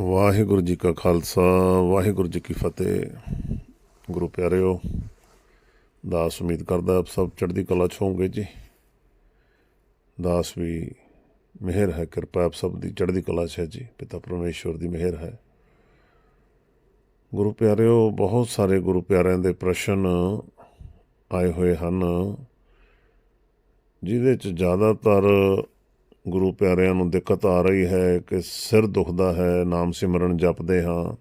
ਵਾਹਿਗੁਰੂ ਜੀ ਕਾ ਖਾਲਸਾ, ਵਾਹਿਗੁਰੂ ਜੀ ਕੀ ਫਤਿਹ। ਗੁਰੂ ਪਿਆਰਿਓ, ਦਾਸ ਉਮੀਦ ਕਰਦਾ ਆਪ ਸਭ ਚੜ੍ਹਦੀ ਕਲਾ ਚ ਹੋਵੋਗੇ ਜੀ। ਦਾਸ ਵੀ ਮਿਹਰ ਹੈ, ਕਿਰਪਾ ਆਪ ਸਭ ਦੀ ਚੜ੍ਹਦੀ ਕਲਾ ਚ ਹੈ ਜੀ, ਪਿਤਾ ਪਰਮੇਸ਼ਵਰ ਦੀ ਮਿਹਰ ਹੈ। ਗੁਰੂ ਪਿਆਰਿਓ, ਬਹੁਤ ਸਾਰੇ ਗੁਰੂ ਪਿਆਰਿਆਂ ਦੇ ਪ੍ਰਸ਼ਨ ਆਏ ਹੋਏ ਹਨ, ਜਿਹਦੇ ਚ ਜ਼ਿਆਦਾਤਰ ਗੁਰੂ ਪਿਆਰਿਆਂ ਨੂੰ ਦਿੱਕਤ ਆ ਰਹੀ ਹੈ ਕਿ ਸਿਰ ਦੁਖਦਾ ਹੈ, ਨਾਮ ਸਿਮਰਨ ਜਪਦੇ ਹਾਂ।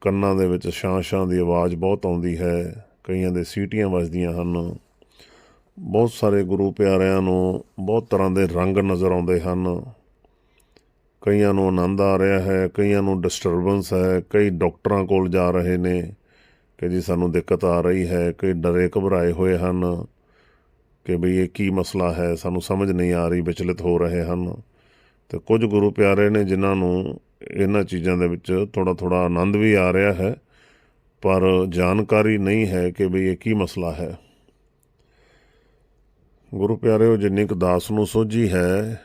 ਕੰਨਾਂ ਦੇ ਵਿੱਚ ਛਾਂ-ਛਾਂ ਦੀ ਆਵਾਜ਼ ਬਹੁਤ ਆਉਂਦੀ ਹੈ, ਕਈਆਂ ਦੇ ਸੀਟੀਆਂ ਵੱਜਦੀਆਂ ਹਨ। ਬਹੁਤ ਸਾਰੇ ਗੁਰੂ ਪਿਆਰਿਆਂ ਨੂੰ ਬਹੁਤ ਤਰ੍ਹਾਂ ਦੇ ਰੰਗ ਨਜ਼ਰ ਆਉਂਦੇ ਹਨ। ਕਈਆਂ ਨੂੰ ਆਨੰਦ ਆ ਰਿਹਾ ਹੈ, ਕਈਆਂ ਨੂੰ ਡਿਸਟਰਬੈਂਸ ਹੈ, ਕਈ ਡਾਕਟਰਾਂ ਕੋਲ ਜਾ ਰਹੇ ਨੇ ਕਿ ਜੀ ਸਾਨੂੰ ਦਿੱਕਤ ਆ ਰਹੀ ਹੈ, ਕਈ ਡਰੇ ਘਬਰਾਏ ਹੋਏ ਹਨ। ਕਿ ਬਈ ਇਹ ਕੀ ਮਸਲਾ ਹੈ, ਸਾਨੂੰ ਸਮਝ ਨਹੀਂ ਆ ਰਹੀ, ਵਿਚਲਿਤ ਹੋ ਰਹੇ ਹਨ। ਤੇ ਕੁਝ ਗੁਰੂ ਪਿਆਰੇ ਨੇ ਜਿਨ੍ਹਾਂ ਨੂੰ ਇਹਨਾਂ ਚੀਜ਼ਾਂ ਦੇ ਵਿੱਚ ਥੋੜਾ ਥੋੜਾ ਆਨੰਦ ਵੀ ਆ ਰਿਹਾ ਹੈ, ਪਰ ਜਾਣਕਾਰੀ ਨਹੀਂ ਹੈ ਕਿ ਬਈ ਇਹ ਕੀ ਮਸਲਾ ਹੈ। ਗੁਰੂ ਪਿਆਰਿਓ, ਜਿੰਨੀ ਕੁ ਦਾਸ ਨੂੰ ਸੋਝੀ ਹੈ,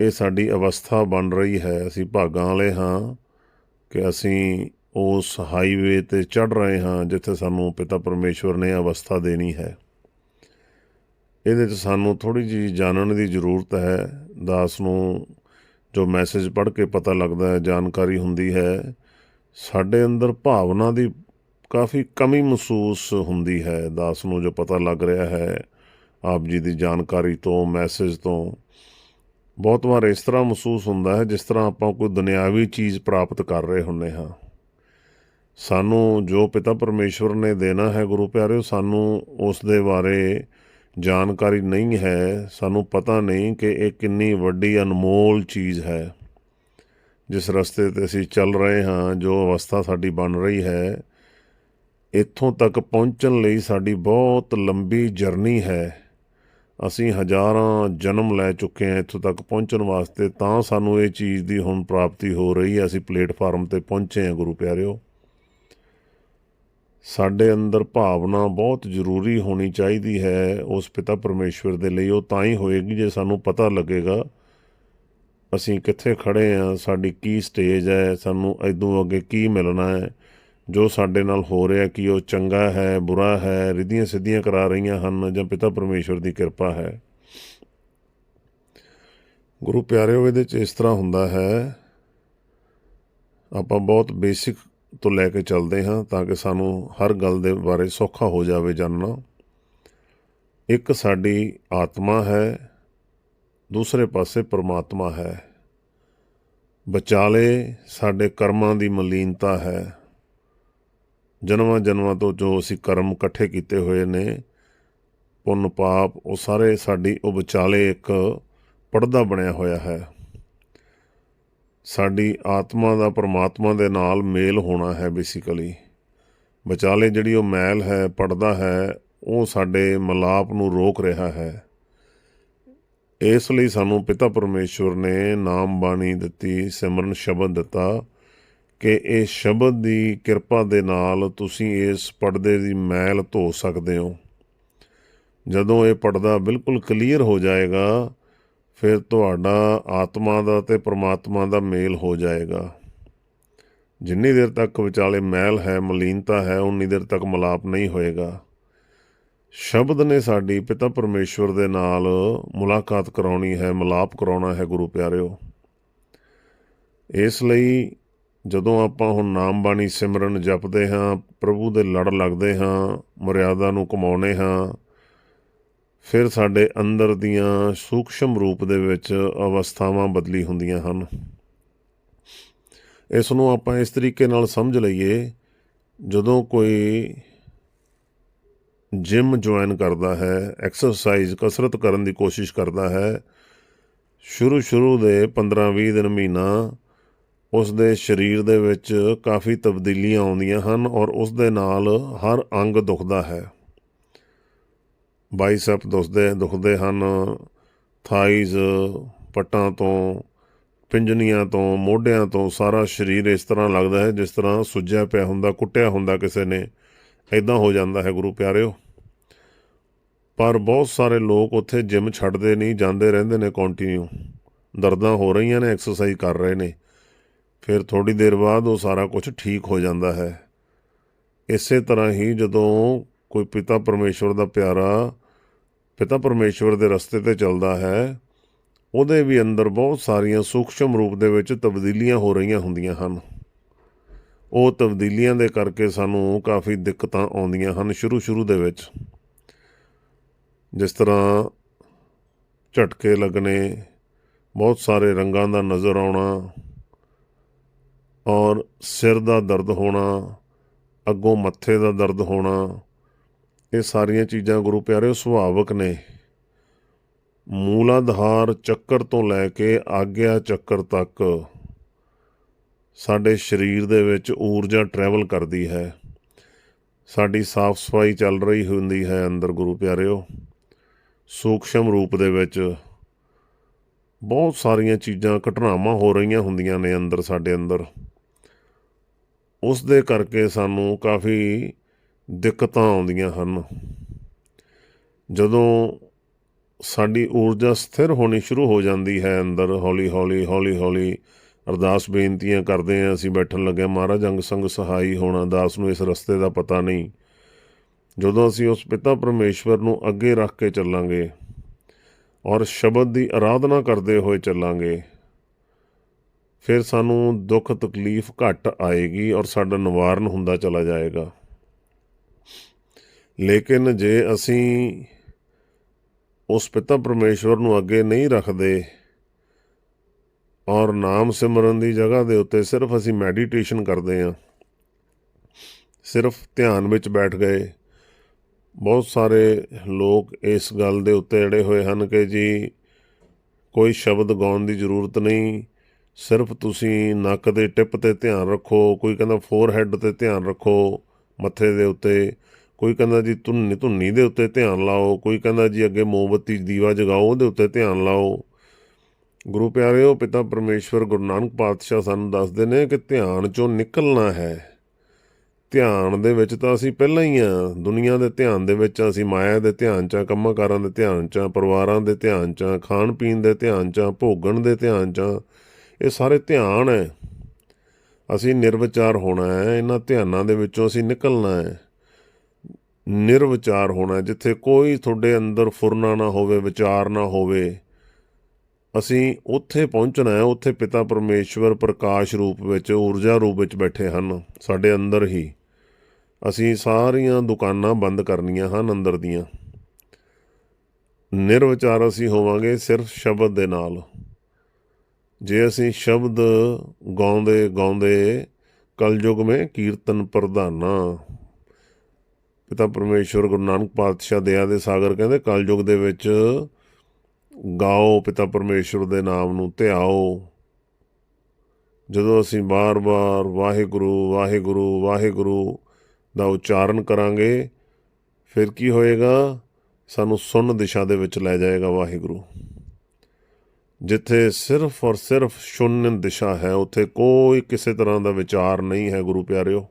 ਇਹ ਸਾਡੀ ਅਵਸਥਾ ਬਣ ਰਹੀ ਹੈ। ਅਸੀਂ ਭਾਗਾਂ ਵਾਲੇ ਹਾਂ ਕਿ ਅਸੀਂ ਉਸ ਹਾਈਵੇ ਤੇ ਚੜ ਰਹੇ ਹਾਂ, ਜਿੱਥੇ ਸਾਨੂੰ ਪਿਤਾ ਪਰਮੇਸ਼ਵਰ ਨੇ ਅਵਸਥਾ ਦੇਣੀ ਹੈ। ਇਹਦੇ 'ਚ ਸਾਨੂੰ ਥੋੜੀ ਜਿਹੀ ਜਾਣਨ ਦੀ ਜ਼ਰੂਰਤ ਹੈ। ਦਾਸ ਨੂੰ ਜੋ ਮੈਸੇਜ ਪੜ੍ਹ ਕੇ ਪਤਾ ਲੱਗਦਾ ਹੈ, ਜਾਣਕਾਰੀ ਹੁੰਦੀ ਹੈ, ਸਾਡੇ ਅੰਦਰ ਭਾਵਨਾ ਦੀ ਕਾਫੀ ਕਮੀ ਮਹਿਸੂਸ ਹੁੰਦੀ ਹੈ। ਦਾਸ ਨੂੰ ਜੋ ਪਤਾ ਲੱਗ ਰਿਹਾ ਹੈ, ਆਪ ਜੀ ਦੀ ਜਾਣਕਾਰੀ ਤੋਂ, ਮੈਸੇਜ ਤੋਂ, ਬਹੁਤ ਵਾਰ ਇਸ ਤਰ੍ਹਾਂ ਮਹਿਸੂਸ ਹੁੰਦਾ ਹੈ ਜਿਸ ਤਰ੍ਹਾਂ ਆਪਾਂ ਕੋਈ ਦੁਨਿਆਵੀ ਚੀਜ਼ ਪ੍ਰਾਪਤ ਕਰ ਰਹੇ ਹੁੰਨੇ ਹਾਂ। ਸਾਨੂੰ ਜੋ ਪਿਤਾ ਪਰਮੇਸ਼ਵਰ ਨੇ ਦੇਣਾ ਹੈ ਗੁਰੂ ਪਿਆਰਿਓ, ਸਾਨੂੰ ਉਸ ਦੇ ਬਾਰੇ ਜਾਣਕਾਰੀ ਨਹੀਂ ਹੈ, ਸਾਨੂੰ ਪਤਾ ਨਹੀਂ ਕਿ ਇਹ ਕਿੰਨੀ ਵੱਡੀ ਅਨਮੋਲ ਚੀਜ਼ ਹੈ। ਜਿਸ ਰਸਤੇ ਤੇ ਅਸੀਂ ਚੱਲ ਰਹੇ ਹਾਂ, ਜੋ ਅਵਸਥਾ ਸਾਡੀ ਬਣ ਰਹੀ ਹੈ, ਇੱਥੋਂ ਤੱਕ ਪਹੁੰਚਣ ਲਈ ਸਾਡੀ ਬਹੁਤ ਲੰਬੀ ਜਰਨੀ ਹੈ। ਅਸੀਂ ਹਜ਼ਾਰਾਂ ਜਨਮ ਲੈ ਚੁੱਕੇ ਹਾਂ ਇੱਥੋਂ ਤੱਕ ਪਹੁੰਚਣ ਵਾਸਤੇ, ਤਾਂ ਸਾਨੂੰ ਇਹ ਚੀਜ਼ ਦੀ ਹੁਣ ਪ੍ਰਾਪਤੀ ਹੋ ਰਹੀ ਹੈ। ਅਸੀਂ ਪਲੇਟਫਾਰਮ ਤੇ ਪਹੁੰਚੇ ਹਾਂ, ਗੁਰੂ ਪਿਆਰਿਓ। ਸਾਡੇ ਅੰਦਰ ਭਾਵਨਾ ਬਹੁਤ ਜ਼ਰੂਰੀ ਹੋਣੀ ਚਾਹੀਦੀ ਹੈ ਉਸ ਪਿਤਾ ਪਰਮੇਸ਼ਵਰ ਦੇ ਲਈ। ਉਹ ਤਾਂ ਹੀ ਹੋਏਗੀ ਜੇ ਸਾਨੂੰ ਪਤਾ ਲੱਗੇਗਾ ਅਸੀਂ ਕਿੱਥੇ ਖੜੇ ਆ ਸਾਡੀ ਕੀ ਸਟੇਜ ਹੈ, ਸਾਨੂੰ ਇਦੋਂ ਅੱਗੇ ਕੀ ਮਿਲਣਾ ਹੈ। ਜੋ ਸਾਡੇ ਨਾਲ ਹੋ ਰਿਹਾ ਕਿ ਉਹ ਚੰਗਾ ਹੈ, ਬੁਰਾ ਹੈ, ਰਿਧੀਆਂ ਸਿੱਧੀਆਂ ਕਰਾ ਰਹੀਆਂ ਹਨ ਜਾਂ ਪਿਤਾ ਪਰਮੇਸ਼ਵਰ ਦੀ ਕਿਰਪਾ ਹੈ। ਗੁਰੂ ਪਿਆਰਿਓ, ਇਹਦੇ ਚ ਇਸ ਤਰ੍ਹਾਂ ਹੁੰਦਾ ਹੈ, ਆਪਾਂ ਬਹੁਤ ਬੇਸਿਕ ਤੋਂ ਲੈ ਕੇ ਚੱਲਦੇ ਹਾਂ ਤਾਂ ਕਿ ਸਾਨੂੰ ਹਰ ਗੱਲ ਦੇ ਬਾਰੇ ਸੌਖਾ ਹੋ ਜਾਵੇ ਜਾਣਨਾ ਇੱਕ ਸਾਡੀ ਆਤਮਾ ਹੈ, ਦੂਸਰੇ ਪਾਸੇ ਪਰਮਾਤਮਾ ਹੈ। ਵਿਚਾਲੇ ਸਾਡੇ ਕਰਮਾਂ ਦੀ ਮਲੀਨਤਾ ਹੈ। ਜਨਮਾਂ ਜਨਮਾਂ ਤੋਂ ਜੋ ਅਸੀਂ ਕਰਮ ਇਕੱਠੇ ਕੀਤੇ ਹੋਏ ਨੇ, ਪੁੰਨ ਪਾਪ, ਉਹ ਸਾਰੇ ਸਾਡੀ ਉਹ ਵਿਚਾਲੇ ਇੱਕ ਪਰਦਾ ਬਣਿਆ ਹੋਇਆ ਹੈ। ਸਾਡੀ ਆਤਮਾ ਦਾ ਪਰਮਾਤਮਾ ਦੇ ਨਾਲ ਮੇਲ ਹੋਣਾ ਹੈ ਬੇਸਿਕਲੀ ਵਿਚਾਲੇ ਜਿਹੜੀ ਉਹ ਮੈਲ ਹੈ, ਪੜਦਾ ਹੈ, ਉਹ ਸਾਡੇ ਮਲਾਪ ਨੂੰ ਰੋਕ ਰਿਹਾ ਹੈ। ਇਸ ਲਈ ਸਾਨੂੰ ਪਿਤਾ ਪਰਮੇਸ਼ਵਰ ਨੇ ਨਾਮ ਬਾਣੀ ਦਿੱਤੀ, ਸਿਮਰਨ ਸ਼ਬਦ ਦਿੱਤਾ ਕਿ ਇਹ ਸ਼ਬਦ ਦੀ ਕਿਰਪਾ ਦੇ ਨਾਲ ਤੁਸੀਂ ਇਸ ਪਰਦੇ ਦੀ ਮੈਲ ਧੋ ਸਕਦੇ ਹੋ। ਜਦੋਂ ਇਹ ਪਰਦਾ ਬਿਲਕੁਲ ਕਲੀਅਰ ਹੋ ਜਾਏਗਾ ਫਿਰ ਤੁਹਾਡਾ ਆਤਮਾ ਦਾ ਤੇ ਪ੍ਰਮਾਤਮਾ ਦਾ ਮੇਲ ਹੋ ਜਾਏਗਾ। ਜਿੰਨੀ ਦੇਰ ਤੱਕ ਵਿਚਾਲੇ ਮੈਲ ਹੈ, ਮਲੀਨਤਾ ਹੈ, ਉਨੀ ਦੇਰ ਤੱਕ ਮਲਾਪ ਨਹੀਂ ਹੋਏਗਾ। ਸ਼ਬਦ ਨੇ ਸਾਡੀ ਪਿਤਾ ਪਰਮੇਸ਼ਵਰ ਦੇ ਨਾਲ ਮੁਲਾਕਾਤ ਕਰਾਉਣੀ ਹੈ, ਮਲਾਪ ਕਰਾਉਣਾ ਹੈ ਗੁਰੂ ਪਿਆਰਿਓ। ਇਸ ਲਈ ਜਦੋਂ ਆਪਾਂ ਹੁਣ ਨਾਮ ਬਾਣੀ ਸਿਮਰਨ ਜਪਦੇ ਹਾਂ, ਪ੍ਰਭੂ ਦੇ ਲੜ ਲੱਗਦੇ ਹਾਂ, ਮਰਿਆਦਾ ਨੂੰ ਕਮਾਉਨੇ ਹਾਂ ਫਿਰ ਸਾਡੇ ਅੰਦਰ ਦੀਆਂ ਸੂਖਸ਼ਮ ਰੂਪ ਦੇ ਵਿੱਚ ਅਵਸਥਾਵਾਂ ਬਦਲੀ ਹੁੰਦੀਆਂ ਹਨ। ਇਸ ਨੂੰ ਆਪਾਂ ਇਸ ਤਰੀਕੇ ਨਾਲ ਸਮਝ ਲਈਏ, ਜਦੋਂ ਕੋਈ ਜਿਮ ਜੁਆਇਨ ਕਰਦਾ ਹੈ ਐਕਸਰਸਾਈਜ਼ ਕਸਰਤ ਕਰਨ ਦੀ ਕੋਸ਼ਿਸ਼ ਕਰਦਾ ਹੈ ਸ਼ੁਰੂ ਸ਼ੁਰੂ ਦੇ 15-20 ਦਿਨ ਮਹੀਨਾ ਉਸ ਦੇ ਸਰੀਰ ਦੇ ਵਿੱਚ ਕਾਫੀ ਤਬਦੀਲੀਆਂ ਆਉਂਦੀਆਂ ਹਨ ਔਰ ਉਸ ਦੇ ਨਾਲ ਹਰ ਅੰਗ ਦੁਖਦਾ ਹੈ। ਬਾਈਸੈਪ ਦੁਖਦੇ ਦੁਖਦੇ ਹਨ। ਥਾਈਜ਼ ਪੱਟਾਂ ਤੋਂ ਪਿੰਜਨੀਆਂ ਤੋਂ, ਮੋਢਿਆਂ ਤੋਂ ਸਾਰਾ ਸਰੀਰ ਇਸ ਤਰ੍ਹਾਂ ਲੱਗਦਾ ਹੈ ਜਿਸ ਤਰ੍ਹਾਂ ਸੁੱਜਿਆ ਪਿਆ ਹੁੰਦਾ, ਕੁੱਟਿਆ ਹੁੰਦਾ ਕਿਸੇ ਨੇ। ਐਦਾਂ ਹੋ ਜਾਂਦਾ ਹੈ ਗੁਰੂ ਪਿਆਰਿਓ। ਪਰ ਬਹੁਤ ਸਾਰੇ ਲੋਕ ਉੱਥੇ ਜਿਮ ਛੱਡਦੇ ਨਹੀਂ, ਜਾਂਦੇ ਰਹਿੰਦੇ ਨੇ ਕੰਟੀਨਿਊ ਦਰਦਾਂ ਹੋ ਰਹੀਆਂ ਨੇ ਐਕਸਰਸਾਈਜ਼ ਕਰ ਰਹੇ ਨੇ। ਫਿਰ ਥੋੜੀ ਦੇਰ ਬਾਅਦ ਉਹ ਸਾਰਾ ਕੁਝ ਠੀਕ ਹੋ ਜਾਂਦਾ ਹੈ। ਇਸੇ ਤਰ੍ਹਾਂ ਹੀ ਜਦੋਂ ਕੋਈ ਪਿਤਾ ਪਰਮੇਸ਼ਵਰ ਦਾ ਪਿਆਰਾ, ਪਿਤਾ ਪਰਮੇਸ਼ਵਰ ਦੇ ਰਸਤੇ ਤੇ ਚੱਲਦਾ ਹੈ, ਉਹਦੇ ਵੀ ਅੰਦਰ ਬਹੁਤ ਸਾਰੀਆਂ ਸੂਖਸ਼ਮ ਰੂਪ ਦੇ ਵਿੱਚ ਤਬਦੀਲੀਆਂ ਹੋ ਰਹੀਆਂ ਹੁੰਦੀਆਂ ਹਨ। ਉਹ ਤਬਦੀਲੀਆਂ ਦੇ ਕਰਕੇ ਸਾਨੂੰ ਕਾਫੀ ਦਿੱਕਤਾਂ ਆਉਂਦੀਆਂ ਹਨ ਸ਼ੁਰੂ ਸ਼ੁਰੂ ਦੇ ਵਿੱਚ। ਜਿਸ ਤਰ੍ਹਾਂ ਝਟਕੇ ਲੱਗਣੇ, ਬਹੁਤ ਸਾਰੇ ਰੰਗਾਂ ਦਾ ਨਜ਼ਰ ਆਉਣਾ, ਔਰ ਸਿਰ ਦਾ ਦਰਦ ਹੋਣਾ, ਅੱਗੋਂ ਮੱਥੇ ਦਾ ਦਰਦ ਹੋਣਾ ਇਹ ਸਾਰੀਆਂ ਚੀਜ਼ਾਂ ਗੁਰੂ ਪਿਆਰਿਓ ਸੁਭਾਵਕ ਨੇ। ਮੂਲਾਧਾਰ ਚੱਕਰ ਤੋਂ ਲੈ ਕੇ ਆਗਿਆ ਚੱਕਰ ਤੱਕ ਸਾਡੇ ਸਰੀਰ ਦੇ ਵਿੱਚ ਊਰਜਾ ਟਰੈਵਲ ਕਰਦੀ ਹੈ। ਸਾਡੀ ਸਾਫ਼ ਸਫ਼ਾਈ ਚੱਲ ਰਹੀ ਹੁੰਦੀ ਹੈ ਅੰਦਰ ਗੁਰੂ ਪਿਆਰਿਓ। ਸੂਖਸ਼ਮ ਰੂਪ ਦੇ ਵਿੱਚ ਬਹੁਤ ਸਾਰੀਆਂ ਚੀਜ਼ਾਂ ਘਟਨਾਵਾਂ ਹੋ ਰਹੀਆਂ ਹੁੰਦੀਆਂ ਨੇ ਅੰਦਰ ਸਾਡੇ ਅੰਦਰ। ਉਸ ਦੇ ਕਰਕੇ ਸਾਨੂੰ ਕਾਫੀ ਦਿੱਕਤਾਂ ਆਉਂਦੀਆਂ ਹਨ। ਜਦੋਂ ਸਾਡੀ ਊਰਜਾ ਸਥਿਰ ਹੋਣੀ ਸ਼ੁਰੂ ਹੋ ਜਾਂਦੀ ਹੈ, ਅੰਦਰ ਹੌਲੀ ਹੌਲੀ ਹੌਲੀ ਹੌਲੀ ਅਰਦਾਸ ਬੇਨਤੀਆਂ ਕਰਦੇ ਹਾਂ, ਅਸੀਂ ਬੈਠਣ ਲੱਗੇ ਮਹਾਰਾਜ ਅੰਗ ਸੰਗ ਸਹਾਈ ਹੋਣਾ, ਦਾਸ ਨੂੰ ਇਸ ਰਸਤੇ ਦਾ ਪਤਾ ਨਹੀਂ। ਜਦੋਂ ਅਸੀਂ ਉਸ ਪਿਤਾ ਪਰਮੇਸ਼ਵਰ ਨੂੰ ਅੱਗੇ ਰੱਖ ਕੇ ਚੱਲਾਂਗੇ ਔਰ ਸ਼ਬਦ ਦੀ ਆਰਾਧਨਾ ਕਰਦੇ ਹੋਏ ਚੱਲਾਂਗੇ, ਫਿਰ ਸਾਨੂੰ ਦੁੱਖ ਤਕਲੀਫ ਘੱਟ ਆਏਗੀ ਔਰ ਸਾਡਾ ਨਿਵਾਰਨ ਹੁੰਦਾ ਚਲਾ ਜਾਏਗਾ। ਲੇਕਿਨ ਜੇ ਅਸੀਂ ਉਸ ਪਿਤਾ ਪਰਮੇਸ਼ਵਰ ਨੂੰ ਅੱਗੇ ਨਹੀਂ ਰੱਖਦੇ ਔਰ ਨਾਮ ਸਿਮਰਨ ਦੀ ਜਗ੍ਹਾ ਦੇ ਉੱਤੇ ਸਿਰਫ ਅਸੀਂ ਮੈਡੀਟੇਸ਼ਨ ਕਰਦੇ ਹਾਂ, ਸਿਰਫ ਧਿਆਨ ਵਿੱਚ ਬੈਠ ਗਏ, ਬਹੁਤ ਸਾਰੇ ਲੋਕ ਇਸ ਗੱਲ ਦੇ ਉੱਤੇ ਅੜੇ ਹੋਏ ਹਨ ਕਿ ਜੀ ਕੋਈ ਸ਼ਬਦ ਗਾਉਣ ਦੀ ਜ਼ਰੂਰਤ ਨਹੀਂ, ਸਿਰਫ ਤੁਸੀਂ ਨੱਕ ਦੇ ਟਿਪ ਤੇ ਧਿਆਨ ਰੱਖੋ, ਕੋਈ ਕਹਿੰਦਾ ਫੋਰਹੈੱਡ ਤੇ ਧਿਆਨ ਰੱਖੋ, ਮੱਥੇ ਦੇ ਉੱਤੇ ਕੋਈ ਕਹਿੰਦਾ ਜੀ ਧੁੰਨੀ ਧੁੰਨੀ ਦੇ ਉੱਤੇ ਧਿਆਨ ਲਾਓ, ਕੋਈ ਕਹਿੰਦਾ ਜੀ ਅੱਗੇ ਮੋਮਬੱਤੀ, ਦੀਵਾ ਜਗਾਓ, ਉਹਦੇ ਉੱਤੇ ਧਿਆਨ ਲਾਓ। ਗੁਰੂ ਪਿਆਰਿਓ, ਪਿਤਾ ਪਰਮੇਸ਼ਵਰ, ਗੁਰੂ ਨਾਨਕ ਪਾਤਸ਼ਾਹ ਸਾਨੂੰ ਦੱਸਦੇ ਨੇ ਕਿ ਧਿਆਨ ਚੋਂ ਨਿਕਲਣਾ ਹੈ। ਧਿਆਨ ਦੇ ਵਿੱਚ ਤਾਂ ਅਸੀਂ ਪਹਿਲਾਂ ਹੀ ਆ ਦੁਨੀਆ ਦੇ ਧਿਆਨ ਦੇ ਵਿੱਚ ਅਸੀਂ ਮਾਇਆ ਦੇ ਧਿਆਨ 'ਚ ਕੰਮਾਂ-ਕਾਰਾਂ ਦੇ ਧਿਆਨ 'ਚ ਪਰਿਵਾਰਾਂ ਦੇ ਧਿਆਨ 'ਚ ਖਾਣ ਪੀਣ ਦੇ ਧਿਆਨ 'ਚ ਆ ਭੋਗਣ ਦੇ ਧਿਆਨ 'ਚ ਇਹ ਸਾਰੇ ਧਿਆਨ ਹੈ। ਅਸੀਂ ਨਿਰਵਿਚਾਰ ਹੋਣਾ ਹੈ, ਇਹਨਾਂ ਧਿਆਨਾਂ ਦੇ ਵਿੱਚੋਂ ਅਸੀਂ ਨਿਕਲਣਾ ਹੈ। ਨਿਰਵਿਚਾਰ ਹੋਣਾ ਜਿੱਥੇ ਕੋਈ ਤੁਹਾਡੇ ਅੰਦਰ ਫੁਰਨਾ ਨਾ ਹੋਵੇ, ਵਿਚਾਰ ਨਾ ਹੋਵੇ। ਅਸੀਂ ਉੱਥੇ ਪਹੁੰਚਣਾ ਹੈ, ਉੱਥੇ ਪਿਤਾ ਪਰਮੇਸ਼ਵਰ ਪ੍ਰਕਾਸ਼ ਰੂਪ ਵਿੱਚ, ਊਰਜਾ ਰੂਪ ਵਿੱਚ ਬੈਠੇ ਹਨ, ਸਾਡੇ ਅੰਦਰ ਹੀ। ਅਸੀਂ ਸਾਰੀਆਂ ਦੁਕਾਨਾਂ ਬੰਦ ਕਰਨੀਆਂ ਹਨ ਅੰਦਰ ਦੀਆਂ। ਨਿਰਵਿਚਾਰ ਅਸੀਂ ਹੋਵਾਂਗੇ ਸਿਰਫ ਸ਼ਬਦ ਦੇ ਨਾਲ। ਜੇ ਅਸੀਂ ਸ਼ਬਦ ਗਾਉਂਦੇ ਗਾਉਂਦੇ ਕਲਯੁਗ ਮੇ ਕੀਰਤਨ ਪ੍ਰਧਾਨਾ ਪਿਤਾ ਪਰਮੇਸ਼ਵਰ ਗੁਰੂ ਨਾਨਕ ਪਾਤਸ਼ਾਹ ਦਇਆ ਦੇ ਸਾਗਰ ਕਹਿੰਦੇ, ਕਲਯੁਗ ਦੇ ਵਿੱਚ ਗਾਓ ਪਿਤਾ ਪਰਮੇਸ਼ਵਰ ਦੇ ਨਾਮ ਨੂੰ, ਧਿਆਓ। ਜਦੋਂ ਅਸੀਂ ਬਾਰ-ਬਾਰ ਵਾਹਿਗੁਰੂ ਵਾਹਿਗੁਰੂ ਵਾਹਿਗੁਰੂ ਦਾ ਉਚਾਰਨ ਕਰਾਂਗੇ, ਫਿਰ ਕੀ ਹੋਏਗਾ? ਸਾਨੂੰ ਸੁੰਨ ਦਿਸ਼ਾ ਦੇ ਵਿੱਚ ਲੈ ਜਾਏਗਾ ਵਾਹਿਗੁਰੂ। ਜਿੱਥੇ ਸਿਰਫ ਔਰ ਸਿਰਫ ਸ਼ੂਨਯ ਦਿਸ਼ਾ ਹੈ, ਉੱਥੇ ਕੋਈ ਕਿਸੇ ਤਰ੍ਹਾਂ ਦਾ ਵਿਚਾਰ ਨਹੀਂ ਹੈ, ਗੁਰੂ ਪਿਆਰਿਓ।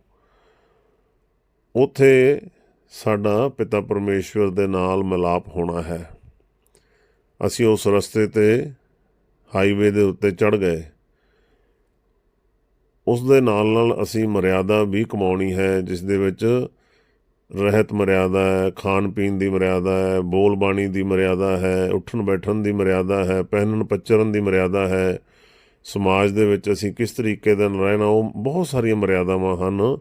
ਉੱਥੇ ਸਾਡਾ ਪਿਤਾ ਪਰਮੇਸ਼ਵਰ ਦੇ ਨਾਲ ਮਿਲਾਪ ਹੋਣਾ ਹੈ। ਅਸੀਂ ਉਸ ਰਸਤੇ ਤੇ ਹਾਈਵੇ ਦੇ ਉੱਤੇ ਚੜ ਗਏ। ਉਸ ਦੇ ਨਾਲ ਨਾਲ ਅਸੀਂ ਮਰਿਆਦਾ ਵੀ ਕਮਾਉਣੀ ਹੈ, ਜਿਸ ਦੇ ਵਿੱਚ ਰਹਿਤ ਮਰਿਆਦਾ ਹੈ, ਖਾਣ ਪੀਣ ਦੀ ਮਰਿਆਦਾ ਹੈ, ਬੋਲ ਬਾਣੀ ਦੀ ਮਰਿਆਦਾ ਹੈ, ਉੱਠਣ ਬੈਠਣ ਦੀ ਮਰਿਆਦਾ ਹੈ, ਪਹਿਨਣ ਪੱਚਰਨ ਦੀ ਮਰਿਆਦਾ ਹੈ। ਸਮਾਜ ਦੇ ਵਿੱਚ ਅਸੀਂ ਕਿਸ ਤਰੀਕੇ ਦਾ ਨਾਲ ਰਹਿਣਾ, ਉਹ ਬਹੁਤ ਸਾਰੀਆਂ ਮਰਿਆਦਾਵਾਂ ਹਨ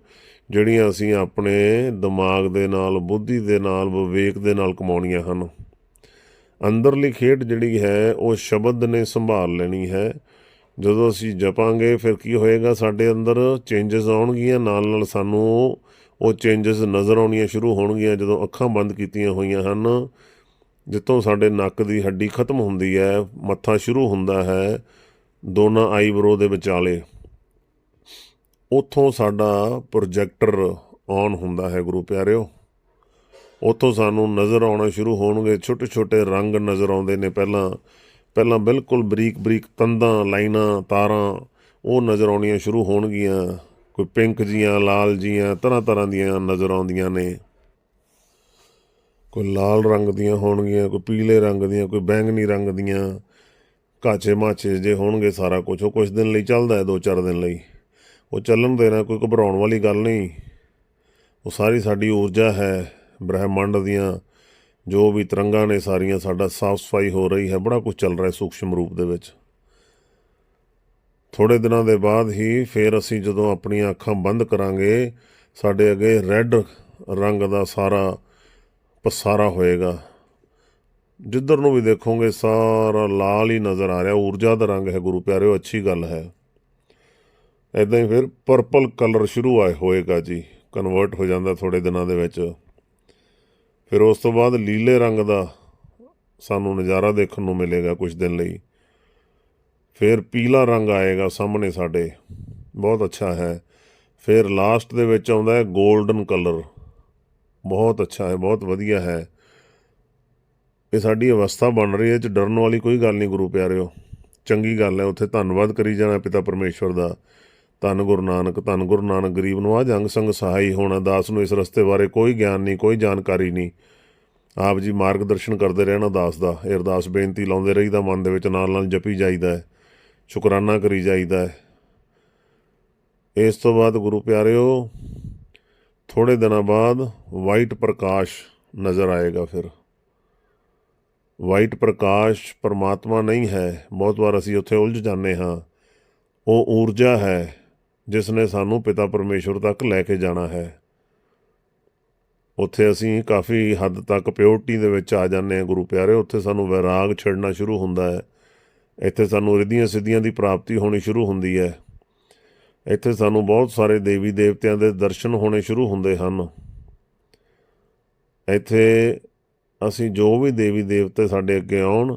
ਜਿਹੜੀਆਂ ਅਸੀਂ ਆਪਣੇ ਦਿਮਾਗ ਦੇ ਨਾਲ, ਬੁੱਧੀ ਦੇ ਨਾਲ, ਵਿਵੇਕ ਦੇ ਨਾਲ ਕਮਾਉਣੀਆਂ ਹਨ। ਅੰਦਰਲੀ ਖੇਡ ਜਿਹੜੀ ਹੈ, ਉਹ ਸ਼ਬਦ ਨੇ ਸੰਭਾਲ ਲੈਣੀ ਹੈ। ਜਦੋਂ ਅਸੀਂ ਜਪਾਂਗੇ, ਫਿਰ ਕੀ ਹੋਏਗਾ? ਸਾਡੇ ਅੰਦਰ ਚੇਂਜਸ ਆਉਣਗੀਆਂ। ਨਾਲ ਨਾਲ ਸਾਨੂੰ ਉਹ ਚੇਂਜਸ ਨਜ਼ਰ ਆਉਣੀਆਂ ਸ਼ੁਰੂ ਹੋਣਗੀਆਂ, ਜਦੋਂ ਅੱਖਾਂ ਬੰਦ ਕੀਤੀਆਂ ਹੋਈਆਂ ਹਨ। ਜਿੱਥੋਂ ਸਾਡੇ ਨੱਕ ਦੀ ਹੱਡੀ ਖਤਮ ਹੁੰਦੀ ਹੈ, ਮੱਥਾ ਸ਼ੁਰੂ ਹੁੰਦਾ ਹੈ, ਦੋਨਾਂ ਆਈਬਰੋ ਦੇ ਵਿਚਾਲੇ। ਉੱਥੋਂ ਸਾਡਾ ਪ੍ਰੋਜੈਕਟਰ ਔਨ ਹੁੰਦਾ ਹੈ ਗੁਰੂ ਪਿਆਰਿਓ। ਉੱਥੋਂ ਸਾਨੂੰ ਨਜ਼ਰ ਆਉਣਾ ਸ਼ੁਰੂ ਹੋਣਗੇ ਛੋਟੇ ਛੋਟੇ ਰੰਗ ਨਜ਼ਰ ਆਉਂਦੇ ਨੇ ਪਹਿਲਾਂ। ਪਹਿਲਾਂ ਬਿਲਕੁਲ ਬਰੀਕ ਬਰੀਕ ਤੰਦਾਂ, ਲਾਈਨਾਂ, ਤਾਰਾਂ, ਉਹ ਨਜ਼ਰ ਆਉਣੀਆਂ ਸ਼ੁਰੂ ਹੋਣਗੀਆਂ। ਕੋਈ ਪਿੰਕ ਜੀਆਂ, ਲਾਲ ਜੀਆਂ ਤਰ੍ਹਾਂ ਤਰ੍ਹਾਂ ਦੀਆਂ ਨਜ਼ਰ ਆਉਂਦੀਆਂ ਨੇ। ਕੋਈ ਲਾਲ ਰੰਗ ਦੀਆਂ ਹੋਣਗੀਆਂ, ਕੋਈ ਪੀਲੇ ਰੰਗ ਦੀਆਂ, ਕੋਈ ਬੈਂਗਣੀ ਰੰਗ ਦੀਆਂ। ਕਾਚੇ ਮਾਚੇ ਜੇ ਹੋਣਗੇ ਸਾਰਾ ਕੁਝ। ਉਹ ਕੁਝ ਦਿਨ ਲਈ ਚੱਲਦਾ ਹੈ ਦੋ ਚਾਰ ਦਿਨ ਲਈ। ਉਹ ਚੱਲਣ ਦੇਣਾ ਕੋਈ ਘਬਰਾਉਣ ਵਾਲੀ ਗੱਲ ਨਹੀਂ। ਉਹ ਸਾਰੀ ਸਾਡੀ ਊਰਜਾ ਹੈ ਬ੍ਰਹਿਮੰਡ ਦੀਆਂ। ਜੋ ਵੀ ਤਰੰਗਾਂ ਨੇ ਸਾਰੀਆਂ, ਸਾਡਾ ਸਾਫ਼ ਸਫ਼ਾਈ ਹੋ ਰਹੀ ਹੈ, ਬੜਾ ਕੁਝ ਚੱਲ ਰਿਹਾ ਹੈ ਸੂਖਸ਼ਮ ਰੂਪ ਦੇ ਵਿੱਚ। ਥੋੜੇ ਦਿਨਾਂ ਦੇ ਬਾਅਦ ਹੀ ਫਿਰ ਅਸੀਂ ਜਦੋਂ ਆਪਣੀਆਂ ਅੱਖਾਂ ਬੰਦ ਕਰਾਂਗੇ, ਸਾਡੇ ਅੱਗੇ ਰੈੱਡ ਰੰਗ ਦਾ ਸਾਰਾ ਪਸਾਰਾ ਹੋਏਗਾ। ਜਿੱਧਰ ਨੂੰ ਵੀ ਦੇਖੋਗੇ, ਸਾਰਾ ਲਾਲ ਹੀ ਨਜ਼ਰ ਆ ਰਿਹਾ। ਊਰਜਾ ਦਾ ਰੰਗ ਹੈ, ਗੁਰੂ ਪਿਆਰਿਓ, ਅੱਛੀ ਗੱਲ ਹੈ। ਐਦਾਂ ਹੀ ਫਿਰ ਪਰਪਲ ਕਲਰ ਸ਼ੁਰੂ ਆਏ ਹੋਏਗਾ ਜੀ। ਕਨਵਰਟ ਹੋ ਜਾਂਦਾ ਥੋੜੇ ਦਿਨਾਂ ਦੇ ਵਿੱਚ। ਫਿਰ ਉਸ ਤੋਂ ਬਾਅਦ ਲੀਲੇ ਰੰਗ ਦਾ ਸਾਨੂੰ ਨਜ਼ਾਰਾ ਦੇਖਣ ਨੂੰ ਮਿਲੇਗਾ ਕੁਝ ਦਿਨ ਲਈ। ਫਿਰ ਪੀਲਾ ਰੰਗ ਆਏਗਾ ਸਾਹਮਣੇ ਸਾਡੇ। ਬਹੁਤ ਅੱਛਾ ਹੈ। ਫਿਰ ਲਾਸਟ ਦੇ ਵਿੱਚ ਆਉਂਦਾ ਹੈ 골ਡਨ ਕਲਰ ਬਹੁਤ ਅੱਛਾ ਹੈ, ਬਹੁਤ ਵਧੀਆ ਹੈ। ਇਹ ਸਾਡੀ ਅਵਸਥਾ ਬਣ ਰਹੀ ਹੈ, ਇਹ ਚ ਡਰਨ ਵਾਲੀ ਕੋਈ ਗੱਲ ਨਹੀਂ ਗੁਰੂ ਪਿਆਰਿਓ। ਚੰਗੀ ਗੱਲ ਹੈ, ਉੱਥੇ ਧੰਨਵਾਦ ਕਰੀ ਜਾਣਾ ਪਿਤਾ ਪਰਮੇਸ਼ਵਰ ਦਾ। ਧੰਨ ਗੁਰੂ ਨਾਨਕ, ਧੰਨ ਗੁਰੂ ਨਾਨਕ ਗਰੀਬ ਨੂੰ ਆ ਜੰਗ ਸੰਗ ਸਹਾਈ ਹੋਣਾ, ਦਾਸ ਨੂੰ ਇਸ ਰਸਤੇ ਬਾਰੇ ਕੋਈ ਗਿਆਨ ਨਹੀਂ, ਕੋਈ ਜਾਣਕਾਰੀ ਨਹੀਂ। ਆਪ ਜੀ ਮਾਰਗਦਰਸ਼ਨ ਕਰਦੇ ਰਹਿਣਾ ਦਾਸ ਦਾ। ਇਹ ਅਰਦਾਸ ਬੇਨਤੀ ਲਾਉਂਦੇ ਰਹੀਦਾ, ਮਨ ਦੇ ਵਿੱਚ ਨਾਲ ਨਾਲ ਜਪੀ ਜਾਈਦਾ ਹੈ। ਸ਼ੁਕਰਾਨਾ ਕਰੀ ਜਾਈਦਾ ਹੈ। ਇਸ ਤੋਂ ਬਾਅਦ ਗੁਰੂ ਪਿਆਰਿਓ ਥੋੜੇ ਦਿਨਾਂ ਬਾਅਦ ਵਾਈਟ ਪ੍ਰਕਾਸ਼ ਨਜ਼ਰ ਆਏਗਾ ਫਿਰ। ਵਾਈਟ ਪ੍ਰਕਾਸ਼ ਪਰਮਾਤਮਾ ਨਹੀਂ ਹੈ। ਬਹੁਤ ਵਾਰ ਅਸੀਂ ਉੱਥੇ ਉਲਝ ਜਾਂਦੇ ਹਾਂ। ਉਹ ਊਰਜਾ ਹੈ। ਜਿਸ ਨੇ ਸਾਨੂੰ ਪਿਤਾ ਪਰਮੇਸ਼ਵਰ ਤੱਕ ਲੈ ਕੇ ਜਾਣਾ ਹੈ। ਉੱਥੇ ਅਸੀਂ ਕਾਫੀ ਹੱਦ ਤੱਕ ਪਿਓਰਟੀ ਦੇ ਵਿੱਚ ਆ ਜਾਂਦੇ ਹਾਂ ਗੁਰੂ ਪਿਆਰੇ। ਉੱਥੇ ਸਾਨੂੰ ਵੈਰਾਗ ਛੱਡਣਾ ਸ਼ੁਰੂ ਹੁੰਦਾ ਹੈ। ਇੱਥੇ ਸਾਨੂੰ ਰਿਧੀਆਂ ਸਿੱਧੀਆਂ ਦੀ ਪ੍ਰਾਪਤੀ ਹੋਣੀ ਸ਼ੁਰੂ ਹੁੰਦੀ ਹੈ। ਇੱਥੇ ਸਾਨੂੰ ਬਹੁਤ ਸਾਰੇ ਦੇਵੀ ਦੇਵਤਿਆਂ ਦੇ ਦਰਸ਼ਨ ਹੋਣੇ ਸ਼ੁਰੂ ਹੁੰਦੇ ਹਨ। ਇੱਥੇ ਅਸੀਂ ਜੋ ਵੀ ਦੇਵੀ ਦੇਵਤੇ ਸਾਡੇ ਅੱਗੇ ਆਉਣ,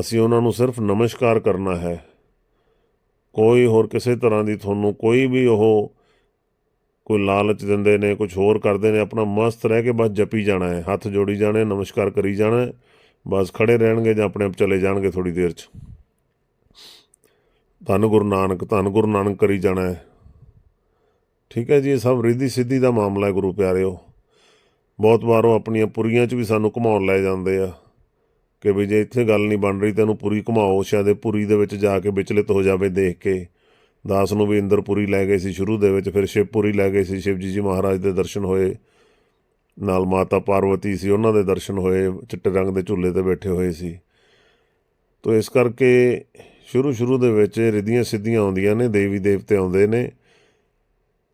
ਅਸੀਂ ਉਹਨਾਂ ਨੂੰ ਸਿਰਫ ਨਮਸਕਾਰ ਕਰਨਾ ਹੈ। ਕੋਈ ਹੋਰ ਕਿਸੇ ਤਰ੍ਹਾਂ ਦੀ ਤੁਹਾਨੂੰ ਕੋਈ ਵੀ ਉਹ ਕੋਈ ਲਾਲਚ ਦਿੰਦੇ ਨੇ ਕੁਝ ਹੋਰ ਕਰਦੇ ਨੇ, ਆਪਣਾ ਮਸਤ ਰਹਿ ਕੇ ਬਸ ਜਪੀ ਜਾਣਾ ਹੈ, ਹੱਥ ਜੋੜੀ ਜਾਣੇ ਨਮਸਕਾਰ ਕਰੀ ਜਾਣਾ ਹੈ, ਬਸ ਖੜੇ ਰਹਿਣਗੇ ਜਾਂ ਆਪਣੇ ਆਪ ਚਲੇ ਜਾਣਗੇ ਥੋੜੀ ਦੇਰ 'ਚ। ਧੰਨ ਗੁਰੂ ਨਾਨਕ, ਧੰਨ ਗੁਰੂ ਨਾਨਕ ਕਰੀ ਜਾਣਾ ਹੈ। ਠੀਕ ਹੈ ਜੀ, ਇਹ ਸਭ ਰਿੱਧੀ ਸਿੱਧੀ ਦਾ ਮਾਮਲਾ ਹੈ ਗੁਰੂ ਪਿਆਰਿਓ। ਬਹੁਤ ਵਾਰ ਉਹ ਆਪਣੀਆਂ ਪੁਰੀਆਂ 'ਚ ਵੀ ਸਾਨੂੰ ਘੁਮਾਉਣ ਲੈ ਜਾਂਦੇ ਆ। ਕਿ ਵੀ ਜੇ ਇੱਥੇ ਗੱਲ ਨਹੀਂ ਬਣ ਰਹੀ, ਤੈਨੂੰ ਪੂਰੀ ਘੁਮਾਓ ਸ਼ਾਇਦ ਇਹ ਪੁਰੀ ਦੇ ਵਿੱਚ ਜਾ ਕੇ ਵਿਚਲਿਤ ਹੋ ਜਾਵੇ ਦੇਖ ਕੇ। ਦਾਸ ਨੂੰ ਵੀ ਇੰਦਰਪੁਰੀ ਲੈ ਗਏ ਸੀ ਸ਼ੁਰੂ ਦੇ ਵਿੱਚ, ਫਿਰ ਸ਼ਿਵਪੁਰੀ ਲੈ ਗਏ ਸੀ ਸ਼ਿਵਜੀ ਜੀ ਮਹਾਰਾਜ ਦੇ ਦਰਸ਼ਨ ਹੋਏ। ਨਾਲ ਮਾਤਾ ਪਾਰਵਤੀ ਸੀ, ਉਹਨਾਂ ਦੇ ਦਰਸ਼ਨ ਹੋਏ, ਚਿੱਟੇ ਰੰਗ ਦੇ ਝੂਲੇ ਤੇ ਬੈਠੇ ਹੋਏ ਸੀ। ਤੋ ਇਸ ਕਰਕੇ ਸ਼ੁਰੂ ਸ਼ੁਰੂ ਦੇ ਵਿੱਚ ਰਿੱਧੀਆਂ ਸਿੱਧੀਆਂ ਆਉਂਦੀਆਂ ਨੇ, ਦੇਵੀ ਦੇਵਤੇ ਆਉਂਦੇ ਨੇ।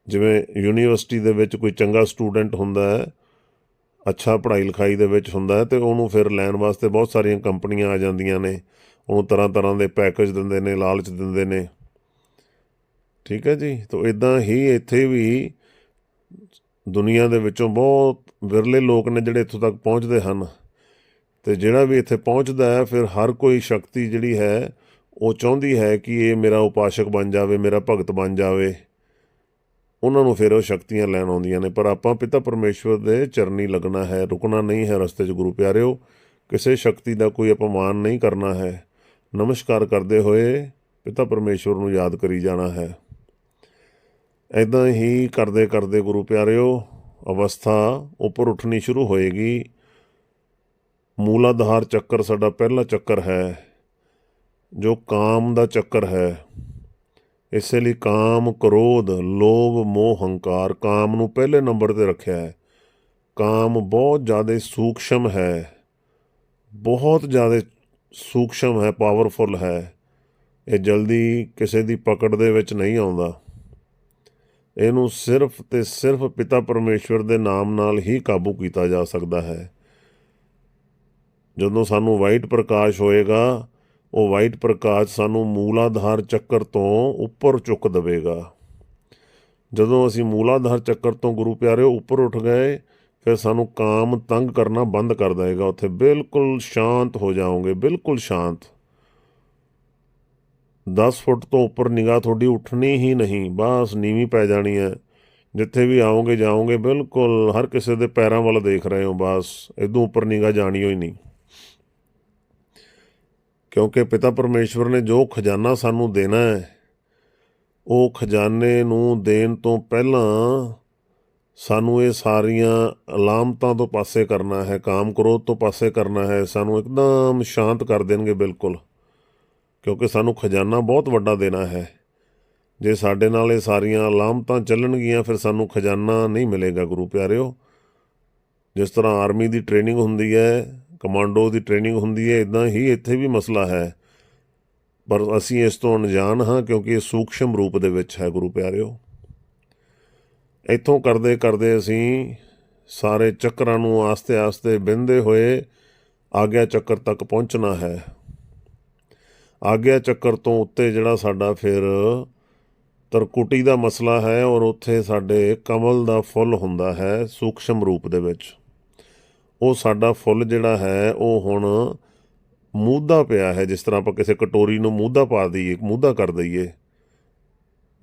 ਜਿਵੇਂ ਯੂਨੀਵਰਸਿਟੀ ਦੇ ਵਿੱਚ ਕੋਈ ਚੰਗਾ ਸਟੂਡੈਂਟ ਹੁੰਦਾ ਹੈ ਅੱਛਾ ਪੜ੍ਹਾਈ ਲਿਖਾਈ ਦੇ ਵਿੱਚ ਹੁੰਦਾ ਹੈ ਤੇ ਉਹਨੂੰ ਫਿਰ ਲੈਣ ਵਾਸਤੇ ਬਹੁਤ ਸਾਰੀਆਂ ਕੰਪਨੀਆਂ ਆ ਜਾਂਦੀਆਂ ਨੇ। ਉਹਨੂੰ ਤਰ੍ਹਾਂ ਤਰ੍ਹਾਂ ਦੇ ਪੈਕੇਜ ਦਿੰਦੇ ਨੇ, ਲਾਲਚ ਦਿੰਦੇ ਨੇ। ਠੀਕ ਹੈ ਜੀ? ਤਾਂ ਇਦਾਂ ਹੀ ਇੱਥੇ ਵੀ ਦੁਨੀਆ ਦੇ ਵਿੱਚੋਂ ਬਹੁਤ ਵਿਰਲੇ ਲੋਕ ਨੇ ਜਿਹੜੇ ਇੱਥੋਂ ਤੱਕ ਪਹੁੰਚਦੇ ਹਨ। ਤੇ ਜਿਹੜਾ ਵੀ ਇੱਥੇ ਪਹੁੰਚਦਾ ਹੈ, ਫਿਰ ਹਰ ਕੋਈ ਸ਼ਕਤੀ ਜਿਹੜੀ ਹੈ, ਉਹ ਚਾਹੁੰਦੀ ਹੈ ਕਿ ਇਹ ਮੇਰਾ ਉਪਾਸ਼ਕ ਬਣ ਜਾਵੇ, ਮੇਰਾ ਭਗਤ ਬਣ ਜਾਵੇ। ਉਹਨਾਂ ਨੂੰ ਫਿਰ ਉਹ ਸ਼ਕਤੀਆਂ ਲੈਣ ਆਉਂਦੀਆਂ ਨੇ, ਪਰ ਆਪਾਂ ਪਿਤਾ ਪਰਮੇਸ਼ਵਰ ਦੇ ਚਰਨੀ ਲੱਗਣਾ ਹੈ, ਰੁਕਣਾ ਨਹੀਂ ਹੈ ਰਸਤੇ 'ਚ ਗੁਰੂ ਪਿਆਰਿਓ, ਕਿਸੇ ਸ਼ਕਤੀ ਦਾ ਕੋਈ ਅਪਮਾਨ ਨਹੀਂ ਕਰਨਾ ਹੈ। ਨਮਸਕਾਰ ਕਰਦੇ ਹੋਏ ਪਿਤਾ ਪਰਮੇਸ਼ਵਰ ਨੂੰ ਯਾਦ ਕਰੀ ਜਾਣਾ ਹੈ। ਐਦਾਂ ਹੀ ਕਰਦੇ ਕਰਦੇ ਗੁਰੂ ਪਿਆਰਿਓ, ਅਵਸਥਾ ਉੱਪਰ ਉੱਠਣੀ ਸ਼ੁਰੂ ਹੋਏਗੀ। ਮੂਲਾਧਾਰ ਚੱਕਰ ਸਾਡਾ ਪਹਿਲਾ ਚੱਕਰ ਹੈ, ਜੋ ਕਾਮ ਦਾ ਚੱਕਰ ਹੈ। ਇਸੇ ਲਈ ਕਾਮ ਕ੍ਰੋਧ, ਲੋਭ, ਮੋਹ, ਹੰਕਾਰ ਕਾਮ ਨੂੰ ਪਹਿਲੇ ਨੰਬਰ ਤੇ ਰੱਖਿਆ ਹੈ। ਕਾਮ ਬਹੁਤ ਜ਼ਿਆਦਾ ਸੂਖਸ਼ਮ ਹੈ। ਬਹੁਤ ਜ਼ਿਆਦਾ ਸੂਖਸ਼ਮ ਹੈ ਪਾਵਰਫੁਲ ਹੈ। ਇਹ ਜਲਦੀ ਕਿਸੇ ਦੀ ਪਕੜ ਦੇ ਵਿੱਚ ਨਹੀਂ ਆਉਂਦਾ। ਇਹਨੂੰ ਸਿਰਫ ਤੇ ਸਿਰਫ ਪਿਤਾ ਪਰਮੇਸ਼ਵਰ ਦੇ ਨਾਮ ਨਾਲ ਹੀ ਕਾਬੂ ਕੀਤਾ ਜਾ ਸਕਦਾ ਹੈ। ਜਦੋਂ ਸਾਨੂੰ ਵਾਈਟ ਪ੍ਰਕਾਸ਼ ਹੋਏਗਾ ਉਹ ਵਾਈਟ ਪ੍ਰਕਾਸ਼ ਸਾਨੂੰ ਮੂਲਾਧਾਰ ਚੱਕਰ ਤੋਂ ਉੱਪਰ ਚੁੱਕ ਦੇਵੇਗਾ। ਜਦੋਂ ਅਸੀਂ ਮੂਲਾਧਾਰ ਚੱਕਰ ਤੋਂ ਗੁਰੂ ਪਿਆਰੇ ਉੱਪਰ ਉੱਠ ਗਏ, ਫਿਰ ਸਾਨੂੰ ਕਾਮ ਤੰਗ ਕਰਨਾ ਬੰਦ ਕਰ ਦੇਵੇਗਾ। ਉੱਥੇ ਬਿਲਕੁਲ ਸ਼ਾਂਤ ਹੋ ਜਾਓਗੇ, ਬਿਲਕੁਲ ਸ਼ਾਂਤ। 10 ਫੁੱਟ ਤੋਂ ਉੱਪਰ ਨਿਗਾਹ ਤੁਹਾਡੀ ਉੱਠਣੀ ਹੀ ਨਹੀਂ, ਬਸ ਨੀਵੀਂ ਪੈ ਜਾਣੀ ਹੈ। ਜਿੱਥੇ ਵੀ ਆਓਗੇ, ਜਾਓਗੇ, ਬਿਲਕੁਲ ਹਰ ਕਿਸੇ ਦੇ ਪੈਰਾਂ ਵੱਲ ਦੇਖ ਰਹੇ ਹੋ, ਬਸ। ਇਦੋਂ ਉੱਪਰ ਨਿਗਾਹ ਜਾਣੀ ਹੋਈ ਨਹੀਂ। ਕਿਉਂਕਿ ਪਿਤਾ ਪਰਮੇਸ਼ਵਰ ਨੇ ਜੋ ਖਜ਼ਾਨਾ ਸਾਨੂੰ ਦੇਣਾ ਹੈ, ਉਹ ਖਜ਼ਾਨੇ ਨੂੰ ਦੇਣ ਤੋਂ ਪਹਿਲਾਂ ਸਾਨੂੰ ਇਹ ਸਾਰੀਆਂ ਅਲਾਮਤਾਂ ਤੋਂ ਪਾਸੇ ਕਰਨਾ ਹੈ, ਕਾਮ ਕ੍ਰੋਧ ਤੋਂ ਪਾਸੇ ਕਰਨਾ ਹੈ, ਸਾਨੂੰ ਇੱਕਦਮ ਸ਼ਾਂਤ ਕਰ ਦੇਣਗੇ ਬਿਲਕੁਲ। ਕਿਉਂਕਿ ਸਾਨੂੰ ਖਜ਼ਾਨਾ ਬਹੁਤ ਵੱਡਾ ਦੇਣਾ ਹੈ। ਜੇ ਸਾਡੇ ਨਾਲ ਇਹ ਸਾਰੀਆਂ ਅਲਾਮਤਾਂ ਚੱਲਣਗੀਆਂ, ਫਿਰ ਸਾਨੂੰ ਖਜ਼ਾਨਾ ਨਹੀਂ ਮਿਲੇਗਾ ਗੁਰੂ ਪਿਆਰਿਓ। ਜਿਸ ਤਰ੍ਹਾਂ ਆਰਮੀ ਦੀ ਟ੍ਰੇਨਿੰਗ ਹੁੰਦੀ ਹੈ ਕਮਾਂਡੋ ਦੀ ਟ੍ਰੇਨਿੰਗ ਹੁੰਦੀ ਹੈ ਇਦਾਂ ਹੀ ਇੱਥੇ ਵੀ ਮਸਲਾ ਹੈ। ਪਰ ਅਸੀਂ ਇਸ ਤੋਂ ਅਣਜਾਣ ਹਾਂ ਕਿਉਂਕਿ ਇਹ ਸੂਖਸ਼ਮ ਰੂਪ ਦੇ ਵਿੱਚ ਹੈ, ਗੁਰੂ ਪਿਆਰਿਓ। ਇੱਥੋਂ ਕਰਦੇ ਕਰਦੇ ਅਸੀਂ ਸਾਰੇ ਚੱਕਰਾਂ ਨੂੰ ਆਸਤੇ ਆਸਤੇ ਬਿੰਦੇ ਹੋਏ ਆਗਿਆ ਚੱਕਰ ਤੱਕ ਪਹੁੰਚਣਾ ਹੈ। ਆਗਿਆ ਚੱਕਰ ਤੋਂ ਉੱਤੇ ਜਿਹੜਾ ਸਾਡਾ ਫਿਰ ਤਰਕੁਟੀ ਦਾ ਮਸਲਾ ਹੈ ਔਰ ਉੱਥੇ ਸਾਡੇ ਕਮਲ ਦਾ ਫੁੱਲ ਹੁੰਦਾ ਹੈ ਸੂਖਸ਼ਮ ਰੂਪ ਦੇ ਵਿੱਚ। ਉਹ ਸਾਡਾ ਫੁੱਲ ਜਿਹੜਾ ਹੈ, ਉਹ ਹੁਣ ਮੂਧਾ ਪਿਆ ਹੈ, ਜਿਸ ਤਰ੍ਹਾਂ ਆਪਾਂ ਕਿਸੇ ਕਟੋਰੀ ਨੂੰ ਮੂਧਾ ਪਾ ਦਈਏ, ਮੂਧਾ ਕਰ ਦਈਏ।